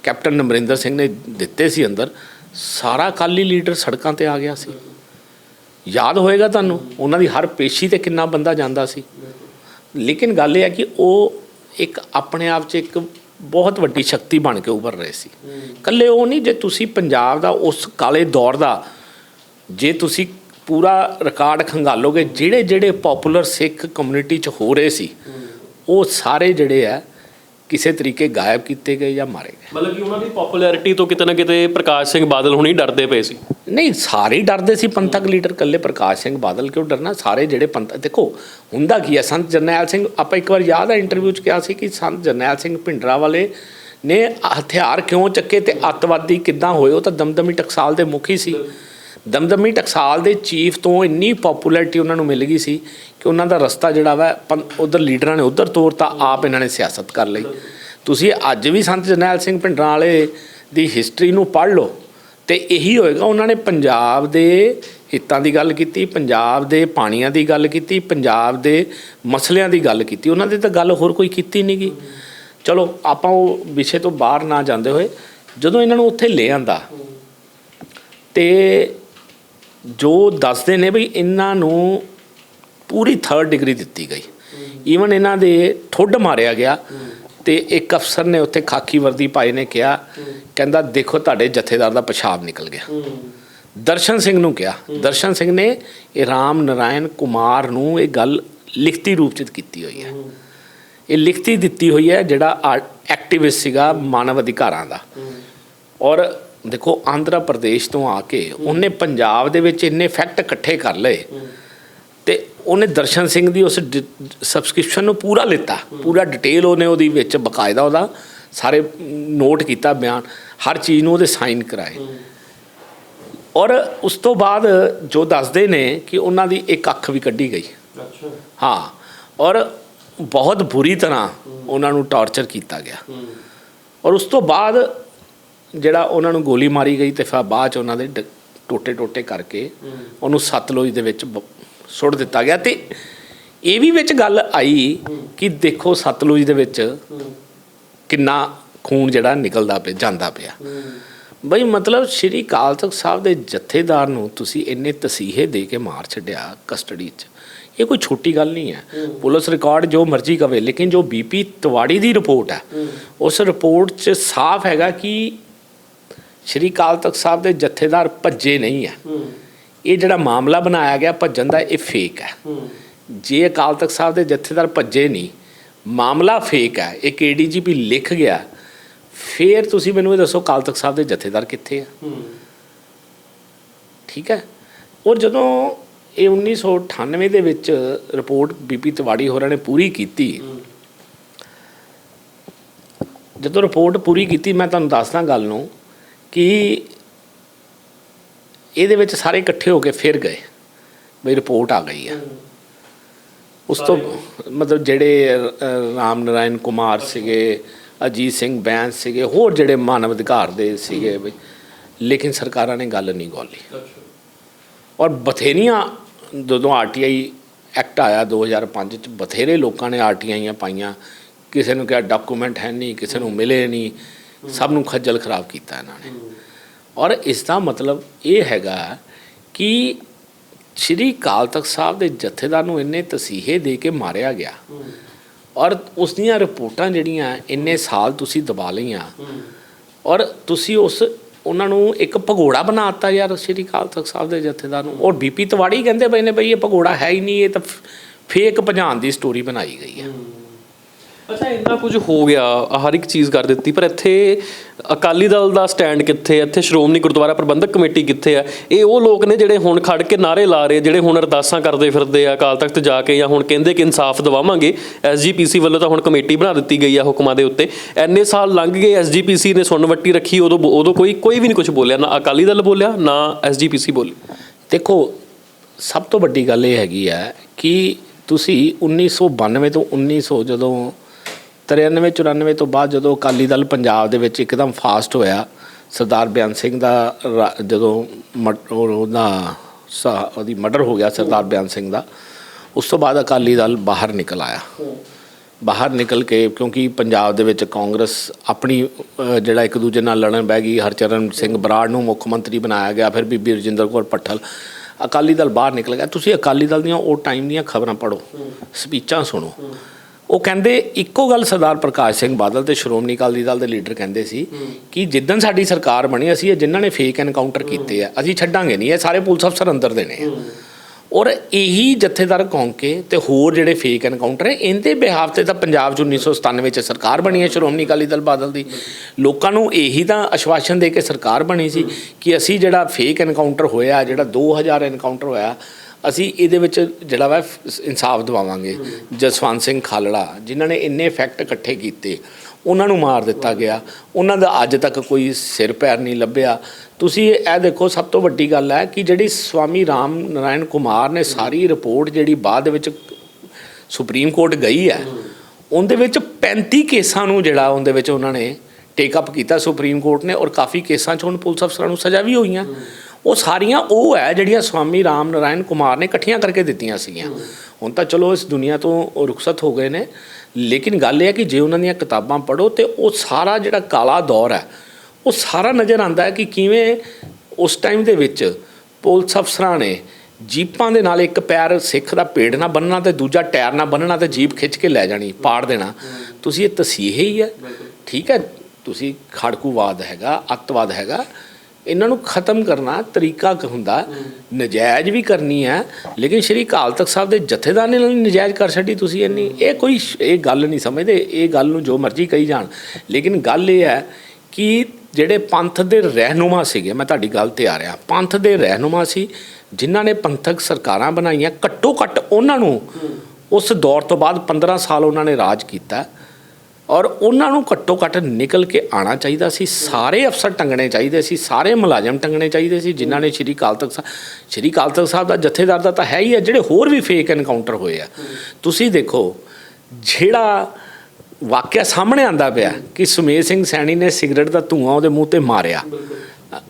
ਕੈਪਟਨ ਅਮਰਿੰਦਰ ਸਿੰਘ ਨੇ ਦਿੱਤੇ ਸੀ ਅੰਦਰ, ਸਾਰਾ ਅਕਾਲੀ ਲੀਡਰ ਸੜਕਾਂ ਤੇ ਆ ਗਿਆ ਸੀ। ਯਾਦ ਹੋਏਗਾ ਤੁਹਾਨੂੰ, ਉਹਨਾਂ ਦੀ ਹਰ ਪੇਸ਼ੀ ਤੇ ਕਿੰਨਾ ਬੰਦਾ ਜਾਂਦਾ ਸੀ। ਲੇਕਿਨ ਗੱਲ ਇਹ ਹੈ ਕਿ ਉਹ ਇੱਕ ਆਪਣੇ ਆਪ 'ਚ ਇੱਕ ਬਹੁਤ ਵੱਡੀ ਸ਼ਕਤੀ ਬਣ ਕੇ ਉੱਭਰ ਰਹੇ ਸੀ। ਕੱਲੇ ਉਹ ਨਹੀਂ, ਜੇ ਤੁਸੀਂ ਪੰਜਾਬ ਦਾ, ਉਸ ਕਾਲੇ ਦੌਰ ਦਾ, ਜੇ ਤੁਸੀਂ ਪੂਰਾ ਰਿਕਾਰਡ ਖੰਗਾਲੋਗੇ ਜਿਹੜੇ ਜਿਹੜੇ ਪਪੂਲਰ ਸਿੱਖ ਕਮਿਊਨਿਟੀ 'ਚ ਹੋ ਰਹੇ ਸੀ, ਉਹ ਸਾਰੇ ਜਿਹੜੇ ਆ ਕਿਸੇ ਤਰੀਕੇ ਗਾਇਬ ਕੀਤੇ ਗਏ ਜਾਂ ਮਾਰੇ ਗਏ। ਮਤਲਬ ਕਿ ਉਹਨਾਂ ਦੀ ਪਪੂਲੈਰਿਟੀ ਤੋਂ ਕਿਤੇ ਨਾ ਕਿਤੇ ਪ੍ਰਕਾਸ਼ ਸਿੰਘ ਬਾਦਲ ਹੁਣੀ ਡਰਦੇ ਪਏ ਸੀ। ਨਹੀਂ ਸਾਰੇ ਡਰਦੇ ਸੀ ਪੰਥਕ ਲੀਡਰ ਕੱਲੇ ਪ੍ਰਕਾਸ਼ ਸਿੰਘ ਬਾਦਲ ਕਿਉਂ ਡਰਨਾ? ਸਾਰੇ ਜਿਹੜੇ ਪੰਥ ਦੇਖੋ ਹੁੰਦਾ ਕੀ ਹੈ? ਸੰਤ ਜਰਨੈਲ ਸਿੰਘ ਆਪਾਂ ਇੱਕ ਵਾਰ ਯਾਦ ਹੈ ਇੰਟਰਵਿਊ 'ਚ ਕਿਹਾ ਸੀ ਕਿ ਸੰਤ ਜਰਨੈਲ ਸਿੰਘ ਭਿੰਡਰਾ ਵਾਲੇ ਨੇ ਹਥਿਆਰ ਕਿਉਂ ਚੱਕੇ ਤੇ ਅੱਤਵਾਦੀ ਕਿੱਦਾਂ ਹੋਏ? ਉਹ ਤਾਂ ਦਮਦਮੀ ਟਕਸਾਲ ਦੇ ਮੁਖੀ ਸੀ। ਦਮਦਮੀ ਟਕਸਾਲ ਦੇ ਚੀਫ ਤੋਂ ਇੰਨੀ ਪਪੂਲੈਰਿਟੀ ਉਹਨਾਂ ਨੂੰ ਮਿਲ ਗਈ ਸੀ ਕਿ ਉਹਨਾਂ ਦਾ ਰਸਤਾ ਜਿਹੜਾ ਵਾ ਉਧਰ ਲੀਡਰਾਂ ਨੇ ਉਧਰ ਤੋਰਤਾ, ਆਪ ਇਹਨਾਂ ਨੇ ਸਿਆਸਤ ਕਰ ਲਈ। ਤੁਸੀਂ ਅੱਜ ਵੀ ਸੰਤ ਜਰਨੈਲ ਸਿੰਘ ਭਿੰਡਰਾਂ ਵਾਲੇ ਦੀ ਹਿਸਟਰੀ ਨੂੰ ਪੜ੍ਹ ਲਓ ਤੇ ਇਹੀ ਹੋਏਗਾ, ਉਹਨਾਂ ਨੇ ਪੰਜਾਬ ਦੇ ਹਿੱਤਾਂ ਦੀ ਗੱਲ ਕੀਤੀ, ਪੰਜਾਬ ਦੇ ਪਾਣੀਆਂ ਦੀ ਗੱਲ ਕੀਤੀ, ਪੰਜਾਬ ਦੇ ਮਸਲਿਆਂ ਦੀ ਗੱਲ ਕੀਤੀ। ਉਹਨਾਂ ਦੀ ਤਾਂ ਗੱਲ ਹੋਰ ਕੋਈ ਕੀਤੀ ਨਹੀਂ ਗੀ। ਚਲੋ, ਆਪਾਂ ਉਹ ਵਿਸ਼ੇ ਤੋਂ ਬਾਹਰ ਨਾ ਜਾਂਦੇ ਹੋਏ, ਜਦੋਂ ਇਹਨਾਂ ਨੂੰ ਉੱਥੇ ਲੈ ਆਂਦਾ, ਤੇ ਜੋ ਦੱਸਦੇ ਨੇ ਵੀ ਇਹਨਾਂ ਨੂੰ ਪੂਰੀ 3rd ਡਿਗਰੀ ਦਿੱਤੀ ਗਈ। ਈਵਨ ਇਹਨਾਂ ਦੇ ਠੁੱਡ ਮਾਰਿਆ ਗਿਆ ਤੇ ਇੱਕ ਅਫਸਰ ਨੇ ਉੱਥੇ ਖਾਕੀ ਵਰਦੀ ਪਾਈ ਨੇ ਕਿਹਾ, ਕਹਿੰਦਾ, ਦੇਖੋ, ਤੁਹਾਡੇ ਜਥੇਦਾਰ ਦਾ ਪਿਸ਼ਾਬ ਨਿਕਲ ਗਿਆ। ਦਰਸ਼ਨ ਸਿੰਘ ਨੂੰ ਕਿਹਾ। ਦਰਸ਼ਨ ਸਿੰਘ ਨੇ ਇਹ ਰਾਮ ਨਰਾਇਣ ਕੁਮਾਰ ਨੂੰ ਇਹ ਗੱਲ ਲਿਖਤੀ ਰੂਪ ਚ ਕੀਤੀ ਹੋਈ ਹੈ। ਇਹ ਲਿਖਤੀ ਦਿੱਤੀ ਹੋਈ ਹੈ ਜਿਹੜਾ ਐਕਟਿਵਿਸਟ ਸੀਗਾ ਮਾਨਵ ਅਧਿਕਾਰਾਂ ਦਾ। ਔਰ ਦੇਖੋ ਆਂਧਰਾ ਪ੍ਰਦੇਸ਼ ਤੋਂ ਆ ਕੇ ਉਹਨੇ ਪੰਜਾਬ ਦੇ ਵਿੱਚ ਇੰਨੇ ਫੈਕਟ ਇਕੱਠੇ ਕਰ ਲਏ ਤੇ ਉਹਨੇ ਦਰਸ਼ਨ ਸਿੰਘ ਦੀ ਉਸ ਸਬਸਕ੍ਰਿਪਸ਼ਨ ਨੂੰ ਪੂਰਾ ਲਿੱਤਾ। ਪੂਰਾ ਡਿਟੇਲ ਉਹਨੇ ਉਹਦੀ ਵਿੱਚ ਬਕਾਇਦਾ ਉਹਦਾ ਸਾਰੇ ਨੋਟ ਕੀਤਾ ਬਿਆਨ ਹਰ ਚੀਜ਼ ਨੂੰ ਉਹਦੇ ਸਾਈਨ ਕਰਾਏ। ਔਰ ਉਸ ਤੋਂ ਬਾਅਦ ਜੋ ਦੱਸਦੇ ਨੇ ਕਿ ਉਹਨਾਂ ਦੀ ਇੱਕ ਅੱਖ ਵੀ ਕੱਢੀ ਗਈ। ਅੱਛਾ। ਹਾਂ ਔਰ ਬਹੁਤ ਬੁਰੀ ਤਰ੍ਹਾਂ ਉਹਨਾਂ ਨੂੰ ਟਾਰਚਰ ਕੀਤਾ ਗਿਆ। ਔਰ ਉਸ ਤੋਂ ਬਾਅਦ ਜਿਹੜਾ ਉਹਨਾਂ ਨੂੰ ਗੋਲੀ ਮਾਰੀ ਗਈ ਤੇ ਫਿਰ ਬਾਅਦ ਚ ਉਹਨਾਂ ਦੇ ਟੋਟੇ ਟੋਟੇ ਕਰਕੇ ਉਹਨੂੰ ਸਤਲੁਜ ਦੇ ਵਿੱਚ ਸੁੱਟ ਦਿੱਤਾ ਗਿਆ ਤੇ ਇਹ ਵੀ ਵਿੱਚ ਗੱਲ ਆਈ ਕਿ ਦੇਖੋ ਸਤਲੁਜ ਦੇ ਵਿੱਚ ਕਿੰਨਾ ਖੂਨ ਜਿਹੜਾ ਨਿਕਲਦਾ ਪਿਆ ਜਾਂਦਾ ਪਿਆ। ਬਈ ਮਤਲਬ ਸ਼੍ਰੀ ਅਕਾਲ ਤਖਤ ਸਾਹਿਬ ਦੇ ਜਥੇਦਾਰ ਨੂੰ ਤੁਸੀਂ ਇੰਨੇ ਤਸੀਹੇ ਦੇ ਕੇ ਮਾਰ ਛੱਡਿਆ ਕਸਟਡੀ 'ਚ। ਇਹ ਕੋਈ ਛੋਟੀ ਗੱਲ ਨਹੀਂ ਹੈ। ਪੁਲਿਸ ਰਿਕਾਰਡ ਜੋ ਮਰਜ਼ੀ ਕਵੇ ਲੇਕਿਨ ਜੋ ਬੀਪੀ ਤਿਵਾੜੀ ਦੀ ਰਿਪੋਰਟ ਹੈ। ਉਸ ਰਿਪੋਰਟ 'ਚ ਸਾਫ਼ ਹੈਗਾ ਕਿ ਸ਼੍ਰੀ ਅਕਾਲ ਤਖਤ ਸਾਹਿਬ ਦੇ ਜਥੇਦਾਰ ਭੱਜੇ ਨਹੀਂ ਹੈ। ਇਹ ਜਿਹੜਾ ਮਾਮਲਾ ਬਣਾਇਆ ਗਿਆ ਭੱਜਣ ਦਾ ਇਹ ਫੇਕ ਹੈ। ਜੇ ਅਕਾਲ ਤਖਤ ਸਾਹਿਬ ਦੇ ਜਥੇਦਾਰ ਭੱਜੇ ਨਹੀਂ ਮਾਮਲਾ ਫੇਕ ਹੈ ਇੱਕ ਏਡੀਜੀਪੀ ਲਿਖ ਗਿਆ ਫੇਰ ਤੁਸੀਂ ਮੈਨੂੰ ਇਹ ਦੱਸੋ ਅਕਾਲ ਤਖਤ ਸਾਹਿਬ ਦੇ ਜਥੇਦਾਰ ਕਿੱਥੇ ਆ? ਠੀਕ ਹੈ ਔਰ ਜਦੋਂ ਇਹ 1998 ਦੇ ਵਿੱਚ ਰਿਪੋਰਟ ਬੀਪੀ ਤਿਵਾੜੀ ਹੋਰਾਂ ਨੇ ਪੂਰੀ ਕੀਤੀ ਜਦੋਂ ਰਿਪੋਰਟ ਪੂਰੀ ਕੀਤੀ ਮੈਂ ਤੁਹਾਨੂੰ ਦੱਸਦਾ ਗੱਲ ਨੂੰ ਕਿ ਇਹਦੇ ਵਿੱਚ ਸਾਰੇ ਇਕੱਠੇ ਹੋ ਕੇ ਫਿਰ ਗਏ। ਬਈ ਰਿਪੋਰਟ ਆ ਗਈ ਆ। ਉਸ ਤੋਂ ਮਤਲਬ ਜਿਹੜੇ ਰਾਮ ਨਰਾਇਣ ਕੁਮਾਰ ਸੀਗੇ ਅਜੀਤ ਸਿੰਘ ਬੈਂਸ ਸੀਗੇ ਹੋਰ ਜਿਹੜੇ ਮਾਨਵ ਅਧਿਕਾਰ ਦੇ ਸੀਗੇ ਬਈ ਲੇਕਿਨ ਸਰਕਾਰਾਂ ਨੇ ਗੱਲ ਨਹੀਂ ਗੋਲੀ। ਔਰ ਬਥੇਰੀਆਂ ਜਦੋਂ ਆਰਟੀਆਈ ਐਕਟ ਆਇਆ 2005 ਚ ਬਥੇਰੇ ਲੋਕਾਂ ਨੇ ਆਰਟੀਆਈਆਂ ਪਾਈਆਂ। ਕਿਸੇ ਨੂੰ ਕਿਹਾ ਡਾਕੂਮੈਂਟ ਹੈ ਨਹੀਂ ਕਿਸੇ ਨੂੰ ਮਿਲੇ ਨਹੀਂ। ਸਭ ਨੂੰ ਖੱਜਲ ਖਰਾਬ ਕੀਤਾ ਇਹਨਾਂ ਨੇ। ਔਰ ਇਸ ਦਾ ਮਤਲਬ ਇਹ ਹੈਗਾ ਕਿ ਸ਼੍ਰੀ ਅਕਾਲ ਤਖਤ ਸਾਹਿਬ ਦੇ ਜਥੇਦਾਰ ਨੂੰ ਇੰਨੇ ਤਸੀਹੇ ਦੇ ਕੇ ਮਾਰਿਆ ਗਿਆ। ਔਰ ਉਸ ਦੀਆਂ ਰਿਪੋਰਟਾਂ ਜਿਹੜੀਆਂ ਇੰਨੇ ਸਾਲ ਤੁਸੀਂ ਦਬਾ ਲਈਆਂ। ਔਰ ਤੁਸੀਂ ਉਸ ਉਹਨਾਂ ਨੂੰ ਇੱਕ ਭਗੋੜਾ ਬਣਾਤਾ ਯਾਰ ਸ਼੍ਰੀ ਅਕਾਲ ਤਖਤ ਸਾਹਿਬ ਦੇ ਜਥੇਦਾਰ ਨੂੰ। ਔਰ ਬੀਪੀ ਤਵਾੜੀ ਕਹਿੰਦੇ ਪਏ ਨੇ ਬਈ ਇਹ ਭਗੋੜਾ ਹੈ ਹੀ ਨਹੀਂ, ਇਹ ਤਾਂ ਫੇਕ ਭਜਾਨ ਦੀ ਸਟੋਰੀ ਬਣਾਈ ਗਈ ਹੈ। ਅੱਛਾ ਇੰਨਾ ਕੁਝ ਹੋ ਗਿਆ ਹਰ ਇੱਕ ਚੀਜ਼ ਕਰ ਦਿੱਤੀ, ਪਰ ਇੱਥੇ ਅਕਾਲੀ ਦਲ ਦਾ ਸਟੈਂਡ ਕਿੱਥੇ ਹੈ? ਇੱਥੇ ਸ਼੍ਰੋਮਣੀ ਗੁਰਦੁਆਰਾ ਪ੍ਰਬੰਧਕ ਕਮੇਟੀ ਕਿੱਥੇ ਹੈ? ਇਹ ਉਹ ਲੋਕ ਨੇ ਜਿਹੜੇ ਹੁਣ ਖੜ ਕੇ ਨਾਰੇ ਲਾ ਰਹੇ, ਜਿਹੜੇ ਹੁਣ ਅਰਦਾਸਾਂ ਕਰਦੇ ਫਿਰਦੇ ਆ, ਅਕਾਲ ਤਖਤ ਜਾ ਕੇ ਜਾਂ ਹੁਣ ਕਹਿੰਦੇ ਕਿ ਇਨਸਾਫ ਦਿਵਾਵਾਂਗੇ ਐਸਜੀਪੀਸੀ ਵੱਲੋਂ ਤਾਂ ਹੁਣ ਕਮੇਟੀ ਬਣਾ ਦਿੱਤੀ ਗਈ ਆ ਹੁਕਮਾਂ ਦੇ ਉੱਤੇ। ਐਨੇ ਸਾਲ ਲੰਘ ਗਏ ਐਸਜੀਪੀਸੀ ਨੇ ਸੁਣ ਵੱਟੀ ਰੱਖੀ, ਉਦੋਂ ਉਦੋਂ ਕੋਈ ਕੋਈ ਵੀ ਨਹੀਂ ਕੁਝ ਬੋਲਿਆ, ਨਾ ਅਕਾਲੀ ਦਲ ਬੋਲਿਆ, ਨਾ ਐਸਜੀਪੀਸੀ ਬੋਲੀ ਦੇਖੋ, ਸਭ ਤੋਂ ਵੱਡੀ ਗੱਲ ਇਹ ਹੈਗੀ ਹੈ ਕਿ ਤੁਸੀਂ 1992 ਤੋਂ 1900 ਜਦੋਂ 93 94 ਤੋਂ ਬਾਅਦ ਜਦੋਂ ਅਕਾਲੀ ਦਲ ਪੰਜਾਬ ਦੇ ਵਿੱਚ ਇੱਕਦਮ ਫਾਸਟ ਹੋਇਆ ਸਰਦਾਰ ਬਿਆਨ ਸਿੰਘ ਦਾ ਜਦੋਂ ਉਹਦਾ ਉਹਦੀ ਮਰਡਰ ਹੋ ਗਿਆ ਸਰਦਾਰ ਬਿਆਨ ਸਿੰਘ ਦਾ ਉਸ ਤੋਂ ਬਾਅਦ ਅਕਾਲੀ ਦਲ ਬਾਹਰ ਨਿਕਲ ਆਇਆ। ਬਾਹਰ ਨਿਕਲ ਕੇ ਕਿਉਂਕਿ ਪੰਜਾਬ ਦੇ ਵਿੱਚ ਕਾਂਗਰਸ ਆਪਣੀ ਜਿਹੜਾ ਇੱਕ ਦੂਜੇ ਨਾਲ ਲੜਨ ਬਹਿ ਗਈ ਹਰਚਰਨ ਸਿੰਘ ਬਰਾੜ ਨੂੰ ਮੁੱਖ ਮੰਤਰੀ ਬਣਾਇਆ ਗਿਆ ਫਿਰ ਬੀਬੀ ਰਜਿੰਦਰ ਕੌਰ ਪੱਠਲ। ਅਕਾਲੀ ਦਲ ਬਾਹਰ ਨਿਕਲ ਗਿਆ। ਤੁਸੀਂ ਅਕਾਲੀ ਦਲ ਦੀਆਂ ਉਹ ਟਾਈਮ ਦੀਆਂ ਖਬਰਾਂ ਪੜ੍ਹੋ ਸਪੀਚਾਂ ਸੁਣੋ। ਉਹ ਕਹਿੰਦੇ ਇੱਕੋ ਗੱਲ ਸਰਦਾਰ ਪ੍ਰਕਾਸ਼ ਸਿੰਘ ਬਾਦਲ ਤੇ ਸ਼੍ਰੋਮਣੀ ਅਕਾਲੀ ਦਲ ਦੇ ਲੀਡਰ ਕਹਿੰਦੇ ਸੀ ਕਿ ਜਿੱਦਣ ਸਾਡੀ ਸਰਕਾਰ ਬਣੀ ਅਸੀਂ ਇਹ ਜਿਨ੍ਹਾਂ ਨੇ ਫੇਕ ਐਨਕਾਊਂਟਰ ਕੀਤੇ ਆ ਅਸੀਂ ਛੱਡਾਂਗੇ ਨਹੀਂ ਇਹ ਸਾਰੇ ਪੁਲਿਸ ਅਫਸਰ ਅੰਦਰ ਦੇ ਨੇ। ਔਰ ਇਹੀ ਜਥੇਦਾਰ ਕੌਂਕੇ ਤੇ ਹੋਰ ਜਿਹੜੇ ਫੇਕ ਐਨਕਾਊਂਟਰ ਹੈ ਇਹਦੇ ਬਿਹਾਫ ਤੇ ਤਾਂ ਪੰਜਾਬ 'ਚ 1997 ਚ ਸਰਕਾਰ ਬਣੀ ਹੈ ਸ਼੍ਰੋਮਣੀ ਅਕਾਲੀ ਦਲ ਬਾਦਲ ਦੀ। ਲੋਕਾਂ ਨੂੰ ਇਹੀ ਤਾਂ ਆਸ਼ਵਾਸਨ ਦੇ ਕੇ ਸਰਕਾਰ ਬਣੀ ਸੀ ਕਿ ਅਸੀਂ ਜਿਹੜਾ ਫੇਕ ਐਨਕਾਊਂਟਰ ਹੋਇਆ ਜਿਹੜਾ 2000 ਐਨਕਾਊਂਟਰ ਹੋਇਆ ਅਸੀਂ ਇਹਦੇ ਵਿੱਚ ਜਿਹੜਾ ਵਾ ਇਨਸਾਫ ਦਿਵਾਵਾਂਗੇ। ਜਸਵੰਤ ਸਿੰਘ ਖਾਲੜਾ, ਜਿਨ੍ਹਾਂ ਨੇ ਇੰਨੇ ਫੈਕਟ ਇਕੱਠੇ ਕੀਤੇ, ਉਹਨਾਂ ਨੂੰ ਮਾਰ ਦਿੱਤਾ ਗਿਆ। ਉਹਨਾਂ ਦਾ ਅੱਜ ਤੱਕ ਕੋਈ ਸਿਰ ਪੈਰ ਨਹੀਂ ਲੱਭਿਆ। ਤੁਸੀਂ ਇਹ ਦੇਖੋ, ਸਭ ਤੋਂ ਵੱਡੀ ਗੱਲ ਹੈ ਕਿ ਜਿਹੜੀ ਸਵਾਮੀ ਰਾਮ ਨਾਰਾਇਣ ਕੁਮਾਰ ਨੇ ਸਾਰੀ ਰਿਪੋਰਟ ਜਿਹੜੀ ਬਾਅਦ ਦੇ ਵਿੱਚ ਸੁਪਰੀਮ ਕੋਰਟ ਗਈ ਹੈ, ਉਹਦੇ ਵਿੱਚ 35 ਕੇਸਾਂ ਨੂੰ ਜਿਹੜਾ ਉਹਦੇ ਵਿੱਚ ਉਹਨਾਂ ਨੇ ਟੇਕ ਅਪ ਕੀਤਾ, ਸੁਪਰੀਮ ਕੋਰਟ ਨੇ, ਔਰ ਕਾਫੀ ਕੇਸਾਂ 'ਚ ਹੁਣ ਪੁਲਿਸ ਅਫਸਰਾਂ ਨੂੰ ਸਜ਼ਾ ਵੀ ਹੋਈਆਂ। ਉਹ ਸਾਰੀਆਂ ਉਹ ਹੈ ਜਿਹੜੀਆਂ ਸਵਾਮੀ ਰਾਮ ਨਾਰਾਇਣ ਕੁਮਾਰ ਨੇ ਇਕੱਠੀਆਂ ਕਰਕੇ ਦਿੱਤੀਆਂ ਸੀਗੀਆਂ। ਹੁਣ ਤਾਂ ਚਲੋ ਇਸ ਦੁਨੀਆ ਤੋਂ ਉਹ ਰੁਖਸਤ ਹੋ ਗਏ ਨੇ ਲੇਕਿਨ ਗੱਲ ਇਹ ਹੈ ਕਿ ਜੇ ਉਹਨਾਂ ਦੀਆਂ ਕਿਤਾਬਾਂ ਪੜ੍ਹੋ ਤੇ ਉਹ ਸਾਰਾ ਜਿਹੜਾ ਕਾਲਾ ਦੌਰ ਹੈ ਉਹ ਸਾਰਾ ਨਜ਼ਰ ਆਉਂਦਾ ਹੈ ਕਿ ਕਿਵੇਂ ਉਸ ਟਾਈਮ ਦੇ ਵਿੱਚ ਪੁਲਿਸ ਅਫਸਰਾਂ ਨੇ ਜੀਪਾਂ ਦੇ ਨਾਲ ਇੱਕ ਪੈਰ ਸਿੱਖ ਦਾ ਪੇੜ ਨਾ ਬੰਨਣਾ ਤੇ ਦੂਜਾ ਟਾਇਰ ਨਾ ਬੰਨਣਾ ਤੇ ਜੀਪ ਖਿੱਚ ਕੇ ਲੈ ਜਾਣੀ ਪਾੜ ਦੇਣਾ। ਤੁਸੀਂ ਇਹ ਤਸੀਹੇ ਹੀ ਹੈ। ਠੀਕ ਹੈ ਤੁਸੀਂ ਖੜਕੂਵਾਦ ਹੈਗਾ ਅੱਤਵਾਦ ਹੈਗਾ। ਇਹਨਾਂ ਨੂੰ ਖਤਮ ਕਰਨਾ ਤਰੀਕਾ ਕ ਹੁੰਦਾ। ਨਜਾਇਜ਼ ਵੀ ਕਰਨੀ ਹੈ, ਲੇਕਿਨ ਸ਼੍ਰੀ ਅਕਾਲ ਤਖਤ ਸਾਹਿਬ ਦੇ ਜਥੇਦਾਰ ਨੇ ਨਹੀਂ ਨਜਾਇਜ਼ ਕਰ ਛੱਡੀ ਤੁਸੀਂ ਇੰਨੀ। ਇਹ ਕੋਈ ਇਹ ਗੱਲ ਨਹੀਂ ਸਮਝਦੇ, ਇਹ ਗੱਲ ਨੂੰ ਜੋ ਮਰਜ਼ੀ ਕਹੀ ਜਾਣ। ਲੇਕਿਨ ਗੱਲ ਇਹ ਹੈ ਕਿ ਜਿਹੜੇ ਪੰਥ ਦੇ ਰਹਿਨੁਮਾ ਸੀਗੇ, ਮੈਂ ਤੁਹਾਡੀ ਗੱਲ ਤੇ ਆ ਰਿਹਾ, ਪੰਥ ਦੇ ਰਹਿਨੁਮਾ ਸੀ, ਜਿਨ੍ਹਾਂ ਨੇ ਪੰਥਕ ਸਰਕਾਰਾਂ ਬਣਾਈਆਂ, ਘੱਟੋ ਘੱਟ ਉਹਨਾਂ ਨੂੰ ਉਸ ਦੌਰ ਤੋਂ ਬਾਅਦ 15 ਸਾਲ ਉਹਨਾਂ ਨੇ ਰਾਜ ਕੀਤਾ। ਔਰ ਉਹਨਾਂ ਨੂੰ ਘੱਟੋ ਘੱਟ ਨਿਕਲ ਕੇ ਆਣਾ ਚਾਹੀਦਾ ਸੀ। ਸਾਰੇ ਅਫਸਰ ਟੰਗਣੇ ਚਾਹੀਦੇ ਸੀ, ਸਾਰੇ ਮੁਲਾਜ਼ਮ ਟੰਗਣੇ ਚਾਹੀਦੇ ਸੀ, ਜਿਨ੍ਹਾਂ ਨੇ ਸ਼੍ਰੀ ਅਕਾਲ ਤਖਤ ਸਾਹਿਬ ਸ਼੍ਰੀ ਅਕਾਲ ਤਖਤ ਸਾਹਿਬ ਦਾ ਜਥੇਦਾਰ ਦਾ ਤਾਂ ਹੈ ਹੀ ਹੈ, ਜਿਹੜੇ ਹੋਰ ਵੀ ਫੇਕ ਐਨਕਾਊਂਟਰ ਹੋਏ ਆ। ਤੁਸੀਂ ਦੇਖੋ, ਜਿਹੜਾ ਵਾਕਿਆ ਸਾਹਮਣੇ ਆਂਦਾ ਪਿਆ ਕਿ ਸੁਮੇਧ ਸਿੰਘ ਸੈਣੀ ਨੇ ਸਿਗਰਟ ਦਾ ਧੂਆਂ ਉਹਦੇ ਮੂੰਹ ਤੇ ਮਾਰਿਆ।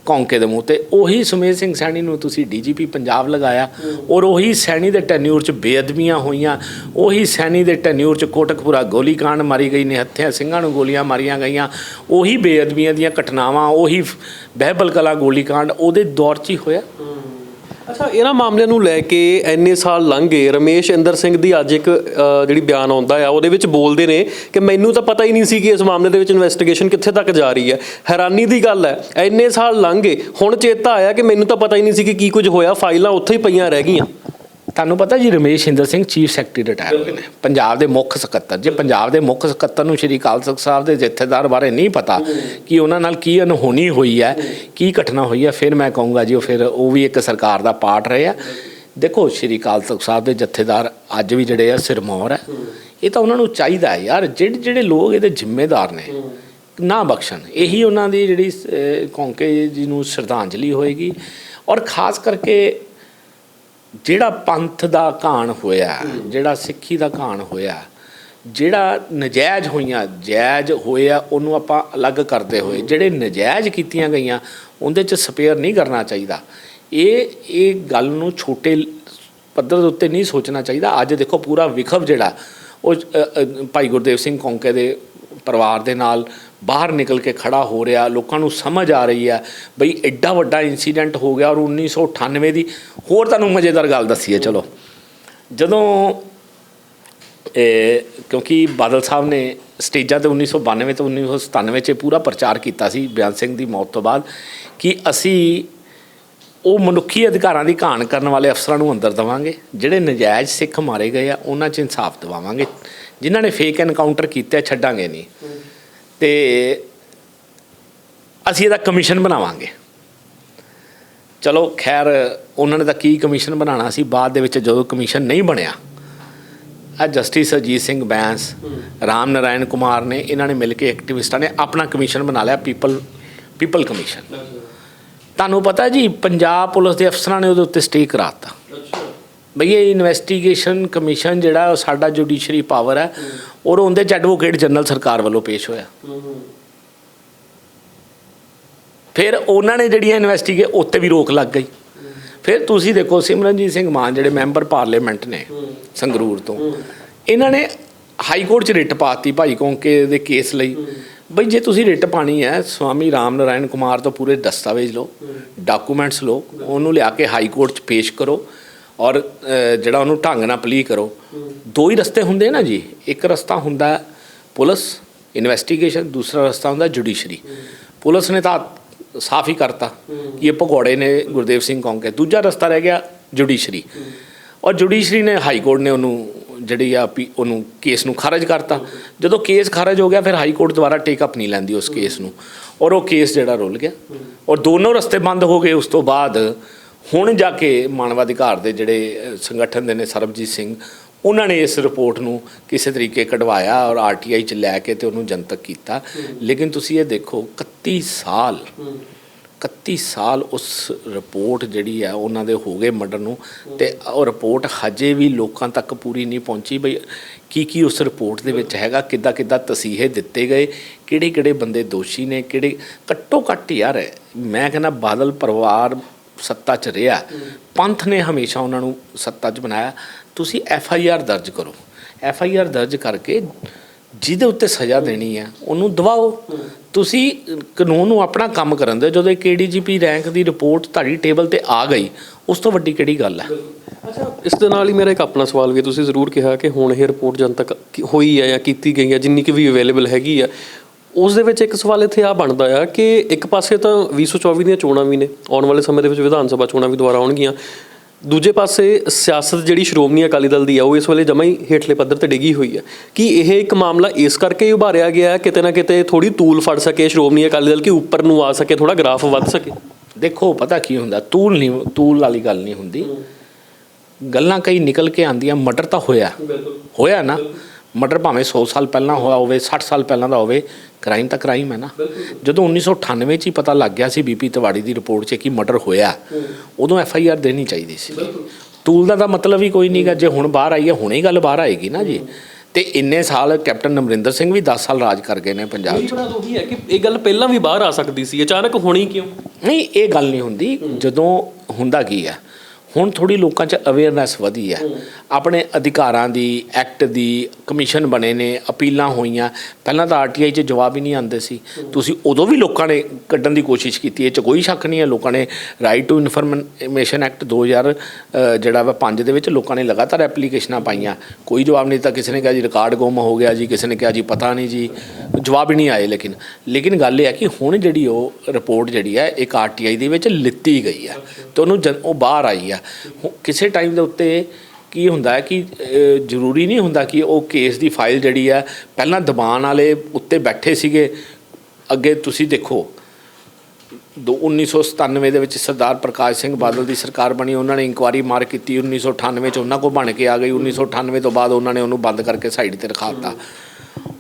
ਕੌਂਕੇ ਦੇ ਮੂੰਹ ਤੇ। ਉਹੀ ਸੁਮੇਧ ਸਿੰਘ ਸੈਣੀ ਨੂੰ ਤੁਸੀਂ ਡੀਜੀਪੀ ਪੰਜਾਬ ਲਗਾਇਆ ਔਰ ਉਹੀ ਸੈਣੀ ਦੇ ਟੈਨਿਊਰ 'ਚ ਬੇਅਦਬੀਆਂ ਹੋਈਆਂ, ਉਹੀ ਸੈਣੀ ਦੇ ਟੈਨਿਊਰ 'ਚ ਕੋਟਕਪੁਰਾ ਗੋਲੀकांड ਮਾਰੀ ਗਈ ਨੇ ਹੱਥਿਆਂ ਸਿੰਘਾਂ ਨੂੰ ਗੋਲੀਆਂ ਮਾਰੀਆਂ ਗਈਆਂ, ਉਹੀ ਬੇਅਦਬੀਆਂ ਦੀਆਂ ਘਟਨਾਵਾਂ, ਉਹੀ ਬਹਿਬਲ ਕਲਾ ਗੋਲੀकांड ਉਹਦੇ ਦੌਰ 'ਚ ਹੀ ਹੋਇਆ। ਅੱਛਾ ਇਹਨਾਂ ਮਾਮਲਿਆਂ ਨੂੰ ਲੈ ਕੇ ਇੰਨੇ ਸਾਲ ਲੰਘ ਗਏ। ਰਮੇਸ਼ ਇੰਦਰ ਸਿੰਘ ਦੀ ਅੱਜ ਇੱਕ ਅ, ਜਿਹੜੀ ਬਿਆਨ ਆਉਂਦਾ ਆ ਉਹਦੇ ਵਿੱਚ ਬੋਲਦੇ ਨੇ ਕਿ ਮੈਨੂੰ ਤਾਂ ਪਤਾ ਹੀ ਨਹੀਂ ਸੀ ਕਿ ਇਸ ਮਾਮਲੇ ਦੇ ਵਿੱਚ ਇਨਵੈਸਟੀਗੇਸ਼ਨ ਕਿੱਥੇ ਤੱਕ ਜਾ ਰਹੀ ਹੈ। ਹੈਰਾਨੀ ਦੀ ਗੱਲ ਹੈ ਇੰਨੇ ਸਾਲ ਲੰਘ ਗਏ। ਹੁਣ ਚੇਤਾ ਆਇਆ ਕਿ ਮੈਨੂੰ ਤਾਂ ਪਤਾ ਹੀ ਨਹੀਂ ਸੀ ਕਿ ਕੀ ਕੁਝ ਹੋਇਆ ਫਾਈਲਾਂ ਉੱਥੇ ਹੀ ਪਈਆਂ ਰਹਿ ਗਈਆਂ। ਤੁਹਾਨੂੰ ਪਤਾ ਜੀ Ramesh Inder Singh chief secretary retire ਹੋਏ ਨੇ। ਪੰਜਾਬ ਦੇ ਮੁੱਖ ਸਕੱਤਰ। ਜੇ ਪੰਜਾਬ ਦੇ ਮੁੱਖ ਸਕੱਤਰ ਨੂੰ ਸ਼੍ਰੀ ਅਕਾਲ ਤਖਤ ਸਾਹਿਬ ਦੇ ਜਥੇਦਾਰ ਬਾਰੇ ਨਹੀਂ ਪਤਾ ਕਿ ਉਹਨਾਂ ਨਾਲ ਕੀ ਅਨਹੋਣੀ ਹੋਈ ਹੈ ਕੀ ਘਟਨਾ ਹੋਈ ਹੈ ਫਿਰ ਮੈਂ ਕਹੂੰਗਾ ਜੀ ਉਹ ਫਿਰ ਉਹ ਵੀ ਇੱਕ ਸਰਕਾਰ ਦਾ ਪਾਰਟ ਰਹੇ ਆ। ਦੇਖੋ ਸ਼੍ਰੀ ਅਕਾਲ ਤਖਤ ਸਾਹਿਬ ਦੇ ਜਥੇਦਾਰ ਅੱਜ ਵੀ ਜਿਹੜੇ ਆ ਸਿਰਮੌਰ ਹੈ। ਇਹ ਤਾਂ ਉਹਨਾਂ ਨੂੰ ਚਾਹੀਦਾ ਹੈ ਯਾਰ ਜਿਹੜੇ ਜਿਹੜੇ ਲੋਕ ਇਹਦੇ ਜ਼ਿੰਮੇਦਾਰ ਨੇ ਨਾ ਬਖਸ਼ਣ। ਇਹੀ ਉਹਨਾਂ ਦੀ ਜਿਹੜੀ ਕੌਂਕੇ ਜੀ ਨੂੰ ਸ਼ਰਧਾਂਜਲੀ ਹੋਏਗੀ। ਔਰ ਖਾਸ ਕਰਕੇ ਜਿਹੜਾ ਪੰਥ ਦਾ ਘਾਣ ਹੋਇਆ, ਜਿਹੜਾ ਸਿੱਖੀ ਦਾ ਘਾਣ ਹੋਇਆ, ਜਿਹੜਾ ਨਜਾਇਜ਼ ਹੋਈਆਂ, ਜਾਇਜ਼ ਹੋਇਆ, ਉਹਨੂੰ ਆਪਾਂ ਅਲੱਗ ਕਰਦੇ ਹੋਏ, ਜਿਹੜੇ ਨਜਾਇਜ਼ ਕੀਤੀਆਂ ਗਈਆਂ, ਉਹਦੇ ਚ ਸਪੇਅਰ ਨਹੀਂ ਕਰਨਾ ਚਾਹੀਦਾ। ਇਹ ਇਹ ਗੱਲ ਨੂੰ ਛੋਟੇ ਪੱਧਰ ਦੇ ਉੱਤੇ ਨਹੀਂ ਸੋਚਣਾ ਚਾਹੀਦਾ। ਅੱਜ ਦੇਖੋ ਪੂਰਾ ਵਿਖਵ ਜਿਹੜਾ, ਉਹ ਭਾਈ ਗੁਰਦੇਵ ਸਿੰਘ ਕੌਂਕੇ ਦੇ ਪਰਿਵਾਰ ਦੇ ਨਾਲ ਬਾਹਰ ਨਿਕਲ ਕੇ ਖੜਾ ਹੋ ਰਿਹਾ, ਲੋਕਾਂ ਨੂੰ ਸਮਝ ਆ ਰਹੀ ਹੈ ਬਈ ਐਡਾ ਵੱਡਾ ਇਨਸੀਡੈਂਟ ਹੋ ਗਿਆ ਔਰ 1998 ਦੀ। ਹੋਰ ਤੁਹਾਨੂੰ ਮਜ਼ੇਦਾਰ ਗੱਲ ਦੱਸੀ ਹੈ ਚਲੋ। ਜਦੋਂ ਕਿਉਂਕਿ ਬਾਦਲ ਸਾਹਿਬ ਨੇ ਸਟੇਜਾਂ ਤੇ 1992 ਤੋਂ 1997 ਚ ਪੂਰਾ ਪ੍ਰਚਾਰ ਕੀਤਾ ਸੀ ਬਿਆਨ ਸਿੰਘ ਦੀ ਮੌਤ ਤੋਂ ਬਾਅਦ ਕਿ ਅਸੀਂ ਉਹ ਮਨੁੱਖੀ ਅਧਿਕਾਰਾਂ ਦੀ ਘਾਣ ਕਰਨ ਵਾਲੇ ਅਫਸਰਾਂ ਨੂੰ ਅੰਦਰ ਦਵਾਂਗੇ, ਜਿਹੜੇ ਨਜਾਇਜ਼ ਸਿੱਖ ਮਾਰੇ ਗਏ ਆ, ਉਹਨਾਂ 'ਚ ਇਨਸਾਫ ਦਿਵਾਵਾਂਗੇ। ਜਿਨ੍ਹਾਂ ਨੇ ਫੇਕ ਐਨਕਾਊਂਟਰ ਕੀਤੇ ਛੱਡਾਂਗੇ ਨਹੀਂ। ਤੇ ਅਸੀਂ ਇਹਦਾ ਕਮਿਸ਼ਨ ਬਣਾਵਾਂਗੇ। ਚਲੋ ਖੈਰ ਉਹਨਾਂ ਨੇ ਤਾਂ ਕੀ ਕਮਿਸ਼ਨ ਬਣਾਉਣਾ ਸੀ? ਬਾਅਦ ਦੇ ਵਿੱਚ ਜਦੋਂ ਕਮਿਸ਼ਨ ਨਹੀਂ ਬਣਿਆ ਆ ਜਸਟਿਸ ਅਜੀਤ ਸਿੰਘ ਬੈਂਸ ਰਾਮ ਨਾਰਾਇਣ ਕੁਮਾਰ ਨੇ ਇਹਨਾਂ ਨੇ ਮਿਲ ਕੇ ਐਕਟਿਵਿਸਟਾਂ ਨੇ ਆਪਣਾ ਕਮਿਸ਼ਨ ਬਣਾ ਲਿਆ ਪੀਪਲ ਪੀਪਲ ਕਮਿਸ਼ਨ ਤੁਹਾਨੂੰ ਪਤਾ ਜੀ ਪੰਜਾਬ ਪੁਲਿਸ ਦੇ ਅਫਸਰਾਂ ਨੇ ਉਹਦੇ ਉੱਤੇ ਸਟੇ ਕਰਾਤਾ। ਬਈ ਇਹ ਇਨਵੈਸਟੀਗੇਸ਼ਨ ਕਮਿਸ਼ਨ ਜਿਹੜਾ ਉਹ ਸਾਡਾ ਜੁਡੀਸ਼ਰੀ ਪਾਵਰ ਹੈ ਔਰ ਉਹਦੇ ਚ ਐਡਵੋਕੇਟ ਜਨਰਲ ਸਰਕਾਰ ਵੱਲੋਂ ਪੇਸ਼ ਹੋਇਆ। ਫਿਰ ਉਹਨਾਂ ਨੇ ਜਿਹੜੀਆਂ ਇਨਵੈਸਟੀਗੇ ਉੱਤੇ ਵੀ ਰੋਕ ਲੱਗ ਗਈ। ਫਿਰ ਤੁਸੀਂ ਦੇਖੋ ਸਿਮਰਨਜੀਤ ਸਿੰਘ ਮਾਨ ਜਿਹੜੇ ਮੈਂਬਰ ਪਾਰਲੀਮੈਂਟ ਨੇ ਸੰਗਰੂਰ ਤੋਂ ਇਹਨਾਂ ਨੇ ਹਾਈ ਕੋਰਟ 'ਚ ਰਿਟ ਪਾਤੀ ਭਾਈ ਕੌਂਕੇ ਦੇ ਕੇਸ ਲਈ। ਬਈ ਜੇ ਤੁਸੀਂ ਰਿਟ ਪਾਣੀ ਹੈ ਸਵਾਮੀ ਰਾਮ ਨਾਰਾਇਣ ਕੁਮਾਰ ਤੋਂ ਪੂਰੇ ਦਸਤਾਵੇਜ਼ ਲਓ ਡਾਕੂਮੈਂਟਸ ਲਓ ਉਹਨੂੰ ਲਿਆ ਕੇ ਹਾਈ ਕੋਰਟ 'ਚ ਪੇਸ਼ ਕਰੋ। ਔਰ ਜਿਹੜਾ ਉਹਨੂੰ ਢੰਗ ਨਾਲ ਪਲੀ ਕਰੋ। ਦੋ ਹੀ ਰਸਤੇ ਹੁੰਦੇ ਨਾ ਜੀ। ਇੱਕ ਰਸਤਾ ਹੁੰਦਾ ਪੁਲਿਸ ਇਨਵੈਸਟੀਗੇਸ਼ਨ ਦੂਸਰਾ ਰਸਤਾ ਹੁੰਦਾ ਜੁਡੀਸ਼ਰੀ ਪੁਲਿਸ ਨੇ ਤਾਂ ਸਾਫ਼ ਹੀ ਕਰਤਾ ਕਿ ਇਹ ਭਗੌੜੇ ਨੇ ਗੁਰਦੇਵ ਸਿੰਘ ਕੌਂਕੇ ਦੂਜਾ ਰਸਤਾ ਰਹਿ ਗਿਆ ਜੁਡੀਸ਼ਰੀ ਔਰ ਜੁਡੀਸ਼ਰੀ ਨੇ ਹਾਈ ਕੋਰਟ ਨੇ ਉਹਨੂੰ ਜਿਹੜੀ ਆ ਵੀ ਉਹਨੂੰ ਕੇਸ ਨੂੰ ਖਾਰਜ ਕਰਤਾ। ਜਦੋਂ ਕੇਸ ਖਾਰਜ ਹੋ ਗਿਆ, ਫਿਰ ਹਾਈ ਕੋਰਟ ਦੁਬਾਰਾ ਟੇਕ ਅਪ ਨਹੀਂ ਲੈਂਦੀ ਉਸ ਕੇਸ ਨੂੰ। ਔਰ ਉਹ ਕੇਸ ਜਿਹੜਾ ਰੁਲ ਗਿਆ। ਔਰ ਦੋਨੋਂ ਰਸਤੇ ਬੰਦ ਹੋ ਗਏ। ਉਸ ਤੋਂ ਬਾਅਦ ਹੁਣ ਜਾ ਕੇ ਮਾਨਵਾਧਿਕਾਰ ਦੇ ਜਿਹੜੇ ਸੰਗਠਨ ਦੇ ਨੇ ਸਰਬਜੀਤ ਸਿੰਘ, ਉਹਨਾਂ ਨੇ ਇਸ ਰਿਪੋਰਟ ਨੂੰ ਕਿਸੇ ਤਰੀਕੇ ਕਢਵਾਇਆ ਔਰ ਆਰਟੀਆਈ ਚ ਲੈ ਕੇ ਤੇ ਉਹਨੂੰ ਜਨਤਕ ਕੀਤਾ। ਲੇਕਿਨ ਤੁਸੀਂ ਇਹ ਦੇਖੋ 31 ਸਾਲ 31 ਸਾਲ ਉਸ ਰਿਪੋਰਟ ਜਿਹੜੀ ਆ, ਉਹਨਾਂ ਦੇ ਹੋ ਗਏ ਮਰਡਰ ਨੂੰ ਤੇ ਉਹ ਰਿਪੋਰਟ ਹਜੇ ਵੀ ਲੋਕਾਂ ਤੱਕ ਪੂਰੀ ਨਹੀਂ ਪਹੁੰਚੀ ਬਈ ਕੀ ਕੀ ਉਸ ਰਿਪੋਰਟ ਦੇ ਵਿੱਚ ਹੈਗਾ, ਕਿੱਦਾਂ ਕਿੱਦਾਂ ਤਸੀਹੇ ਦਿੱਤੇ ਗਏ, ਕਿਹੜੇ ਕਿਹੜੇ ਬੰਦੇ ਦੋਸ਼ੀ ਨੇ, ਕਿਹੜੇ ਘੱਟੋ ਘੱਟ ਯਾਰ ਮੈਂ ਕਹਿੰਦਾ ਬਾਦਲ ਪਰਿਵਾਰ ਸੱਤਾ 'ਚ ਰਿਹਾ। ਪੰਥ ਨੇ ਹਮੇਸ਼ਾ ਉਹਨਾਂ ਨੂੰ ਸੱਤਾ 'ਚ ਬਣਾਇਆ। ਤੁਸੀਂ ਐਫ ਆਈ ਆਰ ਦਰਜ ਕਰੋ। ਐਫ ਆਈ ਆਰ ਦਰਜ ਕਰਕੇ ਜਿਹਦੇ ਉੱਤੇ ਸਜ਼ਾ ਦੇਣੀ ਹੈ, ਉਹਨੂੰ ਦਵਾਓ ਤੁਸੀਂ ਕਾਨੂੰਨ ਨੂੰ ਆਪਣਾ ਕੰਮ ਕਰਨ ਦੇ ਜਦੋਂ ਇੱਕ ਏਡੀਜੀਪੀ ਰੈਂਕ ਦੀ ਰਿਪੋਰਟ ਤੁਹਾਡੀ ਟੇਬਲ ਤੇ ਆ ਗਈ, ਉਸ ਤੋਂ ਵੱਡੀ ਕਿਹੜੀ ਗੱਲ ਹੈ? ਅੱਛਾ, ਇਸ ਦੇ ਨਾਲ ਹੀ ਮੇਰਾ ਇੱਕ ਆਪਣਾ ਸਵਾਲ ਵੀ ਤੁਸੀਂ ਜ਼ਰੂਰ ਕਿਹਾ ਕਿ ਹੁਣ ਇਹ ਰਿਪੋਰਟ ਜਨਤਕ ਤੱਕ ਹੋਈ ਹੈ ਜਾਂ ਕੀਤੀ ਗਈ ਹੈ, ਜਿੰਨੀ ਕਿ ਵੀ ਅਵੇਲੇਬਲ ਹੈਗੀ ਆ ਉਸ ਦੇ ਵਿੱਚ ਇੱਕ ਸਵਾਲ ਇੱਥੇ ਆ ਬਣਦਾ ਆ ਕਿ ਇੱਕ ਪਾਸੇ ਤਾਂ 2024 ਦੀਆਂ ਚੋਣਾਂ ਵੀ ਨੇ ਆਉਣ ਵਾਲੇ ਸਮੇਂ ਦੇ ਵਿੱਚ ਵਿਧਾਨ ਸਭਾ ਚੋਣਾਂ ਵੀ ਦੁਬਾਰਾ ਆਉਣਗੀਆਂ। ਦੂਜੇ ਪਾਸੇ ਸਿਆਸਤ ਜਿਹੜੀ ਸ਼੍ਰੋਮਣੀ ਅਕਾਲੀ ਦਲ ਦੀ ਆ ਉਹ ਇਸ ਵੇਲੇ ਜਮਾਂ ਹੀ ਹੇਠਲੇ ਪੱਧਰ ਤੇ ਡਿੱਗੀ ਹੋਈ ਹੈ ਕਿ ਇਹ ਇੱਕ ਮਾਮਲਾ ਇਸ ਕਰਕੇ ਹੀ ਉਭਾਰਿਆ ਗਿਆ ਹੈ ਕਿਤੇ ਨਾ ਕਿਤੇ ਥੋੜੀ ਤੂਲ ਫੜ ਸਕੇ ਸ਼੍ਰੋਮਣੀ ਅਕਾਲੀ ਦਲ ਕਿ ਉੱਪਰ ਨੂੰ ਆ ਸਕੇ ਥੋੜਾ ਗ੍ਰਾਫ ਵੱਧ ਸਕੇ? ਦੇਖੋ ਪਤਾ ਕੀ ਹੁੰਦਾ ਤੂਲ ਨਹੀਂ ਤੂਲ ਵਾਲੀ ਗੱਲ ਨਹੀਂ ਹੁੰਦੀ। ਗੱਲਾਂ ਕਈ ਨਿਕਲ ਕੇ ਆਂਦੀਆਂ ਮਰਡਰ ਤਾਂ ਹੋਇਆ। ਹੋਇਆ ਨਾ। ਮਰਡਰ ਭਾਵੇਂ 100 ਸਾਲ ਪਹਿਲਾਂ ਹੋਇਆ ਹੋਵੇ 60 ਸਾਲ ਪਹਿਲਾਂ ਦਾ ਹੋਵੇ ਕ੍ਰਾਈਮ ਤਾਂ ਕ੍ਰਾਈਮ ਹੈ ਨਾ। ਜਦੋਂ 1998 ਚ ਹੀ ਪਤਾ ਲੱਗ ਗਿਆ ਸੀ ਬੀਪੀ ਤਿਵਾੜੀ ਦੀ ਰਿਪੋਰਟ 'ਚ ਕਿ ਮਰਡਰ ਹੋਇਆ ਉਦੋਂ ਐਫ ਆਈ ਆਰ ਦੇਣੀ ਚਾਹੀਦੀ ਸੀ। ਤੂਲ ਦਾ ਤਾਂ ਮਤਲਬ ਹੀ ਕੋਈ ਨਹੀਂਗਾ ਜੇ ਹੁਣ ਬਾਹਰ ਆਈ ਹੈ ਹੁਣੇ ਹੀ ਗੱਲ ਬਾਹਰ ਆਏਗੀ ਨਾ ਜੀ। ਤੇ ਇੰਨੇ ਸਾਲ ਕੈਪਟਨ ਅਮਰਿੰਦਰ ਸਿੰਘ ਵੀ 10 ਸਾਲ ਰਾਜ ਕਰ ਗਏ ਨੇ ਪੰਜਾਬ 'ਚ। ਉਹੀ ਹੈ ਕਿ ਇਹ ਗੱਲ ਪਹਿਲਾਂ ਵੀ ਬਾਹਰ ਆ ਸਕਦੀ ਸੀ ਅਚਾਨਕ ਹੋਣੀ ਕਿਉਂ? ਨਹੀਂ ਇਹ ਗੱਲ ਨਹੀਂ ਹੁੰਦੀ। ਜਦੋਂ ਹੁੰਦਾ ਕੀ ਹੈ ਹੁਣ ਥੋੜੀ ਲੋਕਾਂ 'ਚ ਅਵੇਅਰਨੈਸ ਵਧੀ ਹੈ। ਆਪਣੇ ਅਧਿਕਾਰਾਂ ਦੀ ਐਕਟ ਦੀ ਕਮਿਸ਼ਨ ਬਣੇ ਨੇ ਅਪੀਲਾਂ ਹੋਈਆਂ। ਪਹਿਲਾਂ ਤਾਂ ਆਰਟੀਆਈ 'ਚ ਜਵਾਬ ਹੀ ਨਹੀਂ ਆਉਂਦੇ ਸੀ। ਤੁਸੀਂ ਉਦੋਂ ਵੀ ਲੋਕਾਂ ਨੇ ਕੱਢਣ ਦੀ ਕੋਸ਼ਿਸ਼ ਕੀਤੀ ਇਹ 'ਚ ਕੋਈ ਸ਼ੱਕ ਨਹੀਂ ਹੈ। ਲੋਕਾਂ ਨੇ ਰਾਈਟ ਟੂ ਇਨਫੋਰਮੇਸ਼ਨ ਐਕਟ 2000 ਅ, ਜਿਹੜਾ ਵਾ 5 ਦੇ ਵਿੱਚ ਲੋਕਾਂ ਨੇ ਲਗਾਤਾਰ ਐਪਲੀਕੇਸ਼ਨਾਂ ਪਾਈਆਂ। ਕੋਈ ਜਵਾਬ ਨਹੀਂ ਤਾਂ ਕਿਸੇ ਨੇ ਕਿਹਾ ਜੀ ਰਿਕਾਰਡ ਗੁੰਮ ਹੋ ਗਿਆ ਜੀ ਕਿਸੇ ਨੇ ਕਿਹਾ ਜੀ ਪਤਾ ਨਹੀਂ ਜੀ। ਜਵਾਬ ਹੀ ਨਹੀਂ ਆਏ ਲੇਕਿਨ ਲੇਕਿਨ ਗੱਲ ਇਹ ਹੈ ਕਿ ਹੁਣ ਜਿਹੜੀ ਉਹ ਰਿਪੋਰਟ ਜਿਹੜੀ ਹੈ, ਇੱਕ ਆਰਟੀਆਈ ਦੇ ਵਿੱਚ ਲਿੱਤੀ ਗਈ ਹੈ ਤੇ ਉਹਨੂੰ ਜਨ- ਉਹ ਬਾਹਰ ਆਈ ਹੈ। ਹੁਣ ਕਿਸੇ ਟਾਈਮ ਦੇ ਉੱਤੇ ਕੀ ਹੁੰਦਾ ਹੈ ਕਿ ਜ਼ਰੂਰੀ ਨਹੀਂ ਹੁੰਦਾ ਕਿ ਉਹ ਕੇਸ ਦੀ ਫਾਈਲ ਜਿਹੜੀ ਹੈ, ਪਹਿਲਾਂ ਦਬਾਨ ਵਾਲੇ ਉੱਤੇ ਬੈਠੇ ਸੀਗੇ। ਅੱਗੇ ਤੁਸੀਂ ਦੇਖੋ, ਦੋ 1997 ਦੇ ਵਿੱਚ ਸਰਦਾਰ ਪ੍ਰਕਾਸ਼ ਸਿੰਘ ਬਾਦਲ ਦੀ ਸਰਕਾਰ ਬਣੀ, ਉਹਨਾਂ ਨੇ ਇਨਕੁਆਰੀ ਮਾਰ ਕੀਤੀ 1998 ਚ ਉਹਨਾਂ ਕੋ ਬਣ ਕੇ ਆ ਗਈ 1998 ਤੋਂ ਬਾਅਦ ਉਹਨਾਂ ਨੇ ਉਹਨੂੰ ਬੰਦ ਕਰਕੇ ਸਾਈਡ ਤੇ ਰਖਾ ਦਿੱਤਾ।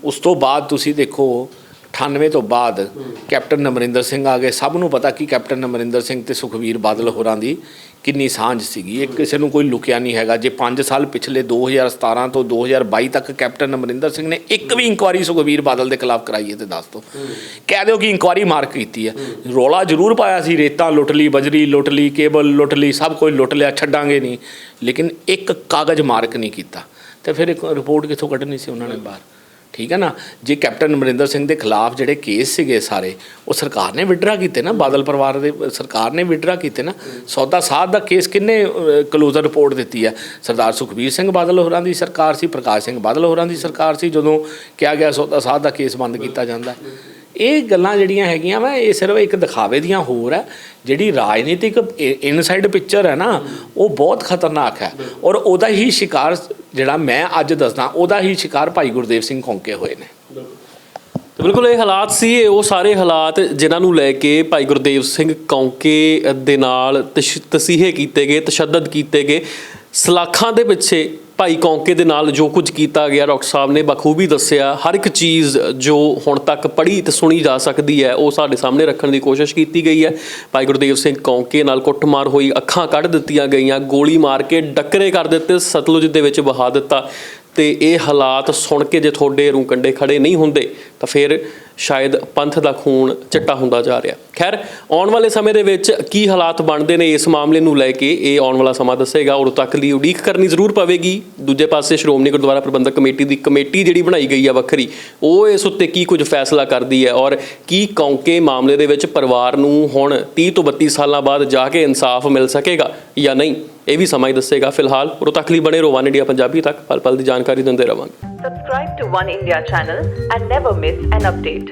ਉਸ ਤੋਂ ਬਾਅਦ ਤੁਸੀਂ ਦੇਖੋ 98 ਤੋਂ ਬਾਅਦ ਕੈਪਟਨ ਅਮਰਿੰਦਰ ਸਿੰਘ ਆ ਗਏ। ਸਭ ਨੂੰ ਪਤਾ ਕਿ ਕੈਪਟਨ ਅਮਰਿੰਦਰ ਸਿੰਘ ਤੇ ਸੁਖਵੀਰ ਬਾਦਲ ਹੋਰਾਂ ਦੀ ਕਿੰਨੀ ਸਾਂਝ ਸੀਗੀ। ਇਹ ਕਿਸੇ ਨੂੰ ਕੋਈ ਲੁਕਿਆ ਨਹੀਂ ਹੈਗਾ। ਜੇ 5 ਸਾਲ ਪਿਛਲੇ 2017 ਤੋਂ 2022 ਤੱਕ ਕੈਪਟਨ ਅਮਰਿੰਦਰ ਸਿੰਘ ਨੇ ਇੱਕ ਵੀ ਇਨਕੁਆਰੀ ਸੁਖਵੀਰ ਬਾਦਲ ਦੇ ਖਿਲਾਫ ਕਰਾਈ ਹੈ ਤੇ ਦੱਸ ਦਿਓ। ਕਹਿ ਦਿਓ ਕਿ ਇਨਕੁਆਰੀ ਮਾਰਕ ਕੀਤੀ ਹੈ। ਰੋਲਾ ਜ਼ਰੂਰ ਪਾਇਆ ਸੀ। ਰੇਤਾਂ ਲੁੱਟ ਲਈ ਬਜਰੀ ਲੁੱਟ ਲਈ ਕੇਬਲ ਲੁੱਟ ਲਈ ਸਭ ਕੁਝ ਲੁੱਟ ਲਿਆ ਛੱਡਾਂਗੇ ਨਹੀਂ। ਲੇਕਿਨ ਇੱਕ ਕਾਗਜ਼ ਮਾਰਕ ਨਹੀਂ ਕੀਤਾ। ਤੇ ਫਿਰ ਇੱਕ ਰਿਪੋਰਟ ਕਿੱਥੋਂ ਕੱਢਣੀ ਸੀ ਉਹਨਾਂ ਨੇ ਬਾਹਰ? ਠੀਕ ਹੈ ਨਾ? ਜੇ ਕੈਪਟਨ ਅਮਰਿੰਦਰ ਸਿੰਘ ਦੇ ਖਿਲਾਫ ਜਿਹੜੇ ਕੇਸ ਸੀਗੇ ਸਾਰੇ, ਉਹ ਸਰਕਾਰ ਨੇ ਵਿਡਰਾ ਕੀਤੇ ਨਾ? ਬਾਦਲ ਪਰਿਵਾਰ ਦੇ, ਸਰਕਾਰ ਨੇ ਵਿਡਰਾ ਕੀਤੇ ਨਾ? ਸੌਦਾ ਸਾਧ ਦਾ ਕੇਸ ਕਿੰਨੇ ਕਲੋਜ਼ਰ ਰਿਪੋਰਟ ਦਿੱਤੀ ਹੈ ਸਰਦਾਰ ਸੁਖਬੀਰ ਸਿੰਘ ਬਾਦਲ ਹੋਰਾਂ ਦੀ ਸਰਕਾਰ ਸੀ, ਪ੍ਰਕਾਸ਼ ਸਿੰਘ ਬਾਦਲ ਹੋਰਾਂ ਦੀ ਸਰਕਾਰ ਸੀ, ਜਦੋਂ ਕਿਹਾ ਗਿਆ ਸੌਦਾ ਸਾਧ ਦਾ ਕੇਸ ਬੰਦ ਕੀਤਾ ਜਾਂਦਾ। ਹੈ। ਇਹ ਗੱਲਾਂ ਜਿਹੜੀਆਂ ਹੈਗੀਆਂ ਵਾ, ਇਹ ਸਿਰਫ ਇੱਕ ਦਿਖਾਵੇ ਦੀਆਂ ਹੋਰ ਹੈ ਜਿਹੜੀ ਰਾਜਨੀਤਿਕ ਇਨਸਾਈਡ ਪਿਕਚਰ ਹੈ ਨਾ, ਉਹ ਬਹੁਤ ਖਤਰਨਾਕ ਹੈ। ਔਰ ਉਹਦਾ ਹੀ ਸ਼ਿਕਾਰ ਜਿਹੜਾ ਮੈਂ ਅੱਜ ਦੱਸਦਾ, ਉਹਦਾ ਹੀ ਸ਼ਿਕਾਰ ਭਾਈ ਗੁਰਦੇਵ ਸਿੰਘ ਕੌਂਕੇ ਹੋਏ ਨੇ। ਬਿਲਕੁਲ ਇਹ ਹਾਲਾਤ ਸੀ, ਇਹ ਉਹ ਸਾਰੇ ਹਾਲਾਤ ਜਿਨ੍ਹਾਂ ਨੂੰ ਲੈ ਕੇ ਭਾਈ ਗੁਰਦੇਵ ਸਿੰਘ ਕੌਂਕੇ ਦੇ ਨਾਲ ਤਸ਼- ਤਸੀਹੇ ਕੀਤੇ ਗਏ, ਤਸ਼ੱਦਦ ਕੀਤੇ ਗਏ। ਸਲਾਖਾਂ ਦੇ ਪਿੱਛੇ ਭਾਈ ਕੌਂਕੇ ਦੇ ਨਾਲ ਜੋ ਕੁਝ ਕੀਤਾ ਗਿਆ, ਡਾਕਟਰ ਸਾਹਿਬ ਨੇ ਬਖੂਬੀ ਦੱਸਿਆ, ਹਰ ਇੱਕ ਚੀਜ਼ ਜੋ ਹੁਣ ਤੱਕ ਪੜ੍ਹੀ ਤੇ ਸੁਣੀ ਜਾ ਸਕਦੀ ਹੈ, ਉਹ ਸਾਡੇ ਸਾਹਮਣੇ ਰੱਖਣ ਦੀ ਕੋਸ਼ਿਸ਼ ਕੀਤੀ ਗਈ ਹੈ। ਭਾਈ ਗੁਰਦੇਵ ਸਿੰਘ ਕੌਂਕੇ ਨਾਲ ਕੁੱਟਮਾਰ ਹੋਈ, ਅੱਖਾਂ ਕੱਢ ਦਿੱਤੀਆਂ ਗਈਆਂ, ਗੋਲੀ ਮਾਰ ਕੇ ਡੱਕਰੇ ਕਰ ਦਿੱਤੇ, ਸਤਲੁਜ ਦੇ ਵਿੱਚ ਵਹਾ ਦਿੱਤਾ ਤੇ ਇਹ ਹਾਲਾਤ ਸੁਣ ਕੇ ਜੇ ਤੁਹਾਡੇ ਰੂੰ ਕੰਡੇ ਖੜੇ ਨਹੀਂ ਹੁੰਦੇ, ਤਾਂ ਫਿਰ ਸ਼ਾਇਦ ਪੰਥ ਦਾ ਖੂਨ ਚਿੱਟਾ ਹੁੰਦਾ ਜਾ ਰਿਹਾ। ਖੈਰ, ਆਉਣ ਵਾਲੇ ਸਮੇਂ ਦੇ ਵਿੱਚ ਕੀ ਹਾਲਾਤ ਬਣਦੇ ਨੇ ਇਸ ਮਾਮਲੇ ਨੂੰ ਲੈ ਕੇ ਇਹ ਆਉਣ ਵਾਲਾ ਸਮਾਂ ਦੱਸੇਗਾ। ਉਦੋਂ ਤੱਕ ਲਈ ਉਡੀਕ ਕਰਨੀ ਜ਼ਰੂਰ ਪਵੇਗੀ। ਦੂਜੇ ਪਾਸੇ ਸ਼੍ਰੋਮਣੀ ਗੁਰਦੁਆਰਾ ਪ੍ਰਬੰਧਕ ਕਮੇਟੀ ਦੀ ਕਮੇਟੀ ਜਿਹੜੀ ਬਣਾਈ ਗਈ ਆ ਵੱਖਰੀ, ਉਹ ਇਸ ਉੱਤੇ ਕੀ ਕੁਝ ਫੈਸਲਾ ਕਰਦੀ ਹੈ ਔਰ ਕੀ ਕੌਂਕੇ ਮਾਮਲੇ ਦੇ ਵਿੱਚ ਪਰਿਵਾਰ ਨੂੰ ਹੁਣ 30 ਤੋਂ 32 ਸਾਲਾਂ ਬਾਅਦ ਜਾ ਕੇ ਇਨਸਾਫ ਮਿਲ ਸਕੇਗਾ ਜਾਂ ਨਹੀਂ, ਇਹ ਵੀ ਸਮਾਂ ਹੀ ਦੱਸੇਗਾ। ਫਿਲਹਾਲ ਉਦੋਂ ਤੱਕ ਲਈ ਬਣੇ ਰਹੋ ਵਨ ਇੰਡੀਆ ਪੰਜਾਬੀ ਤੱਕ। ਪਲ ਪਲ ਦੀ ਜਾਣਕਾਰੀ ਦਿੰਦੇ ਰਵਾਂਗੇ। Subscribe to One India channel and never miss an update.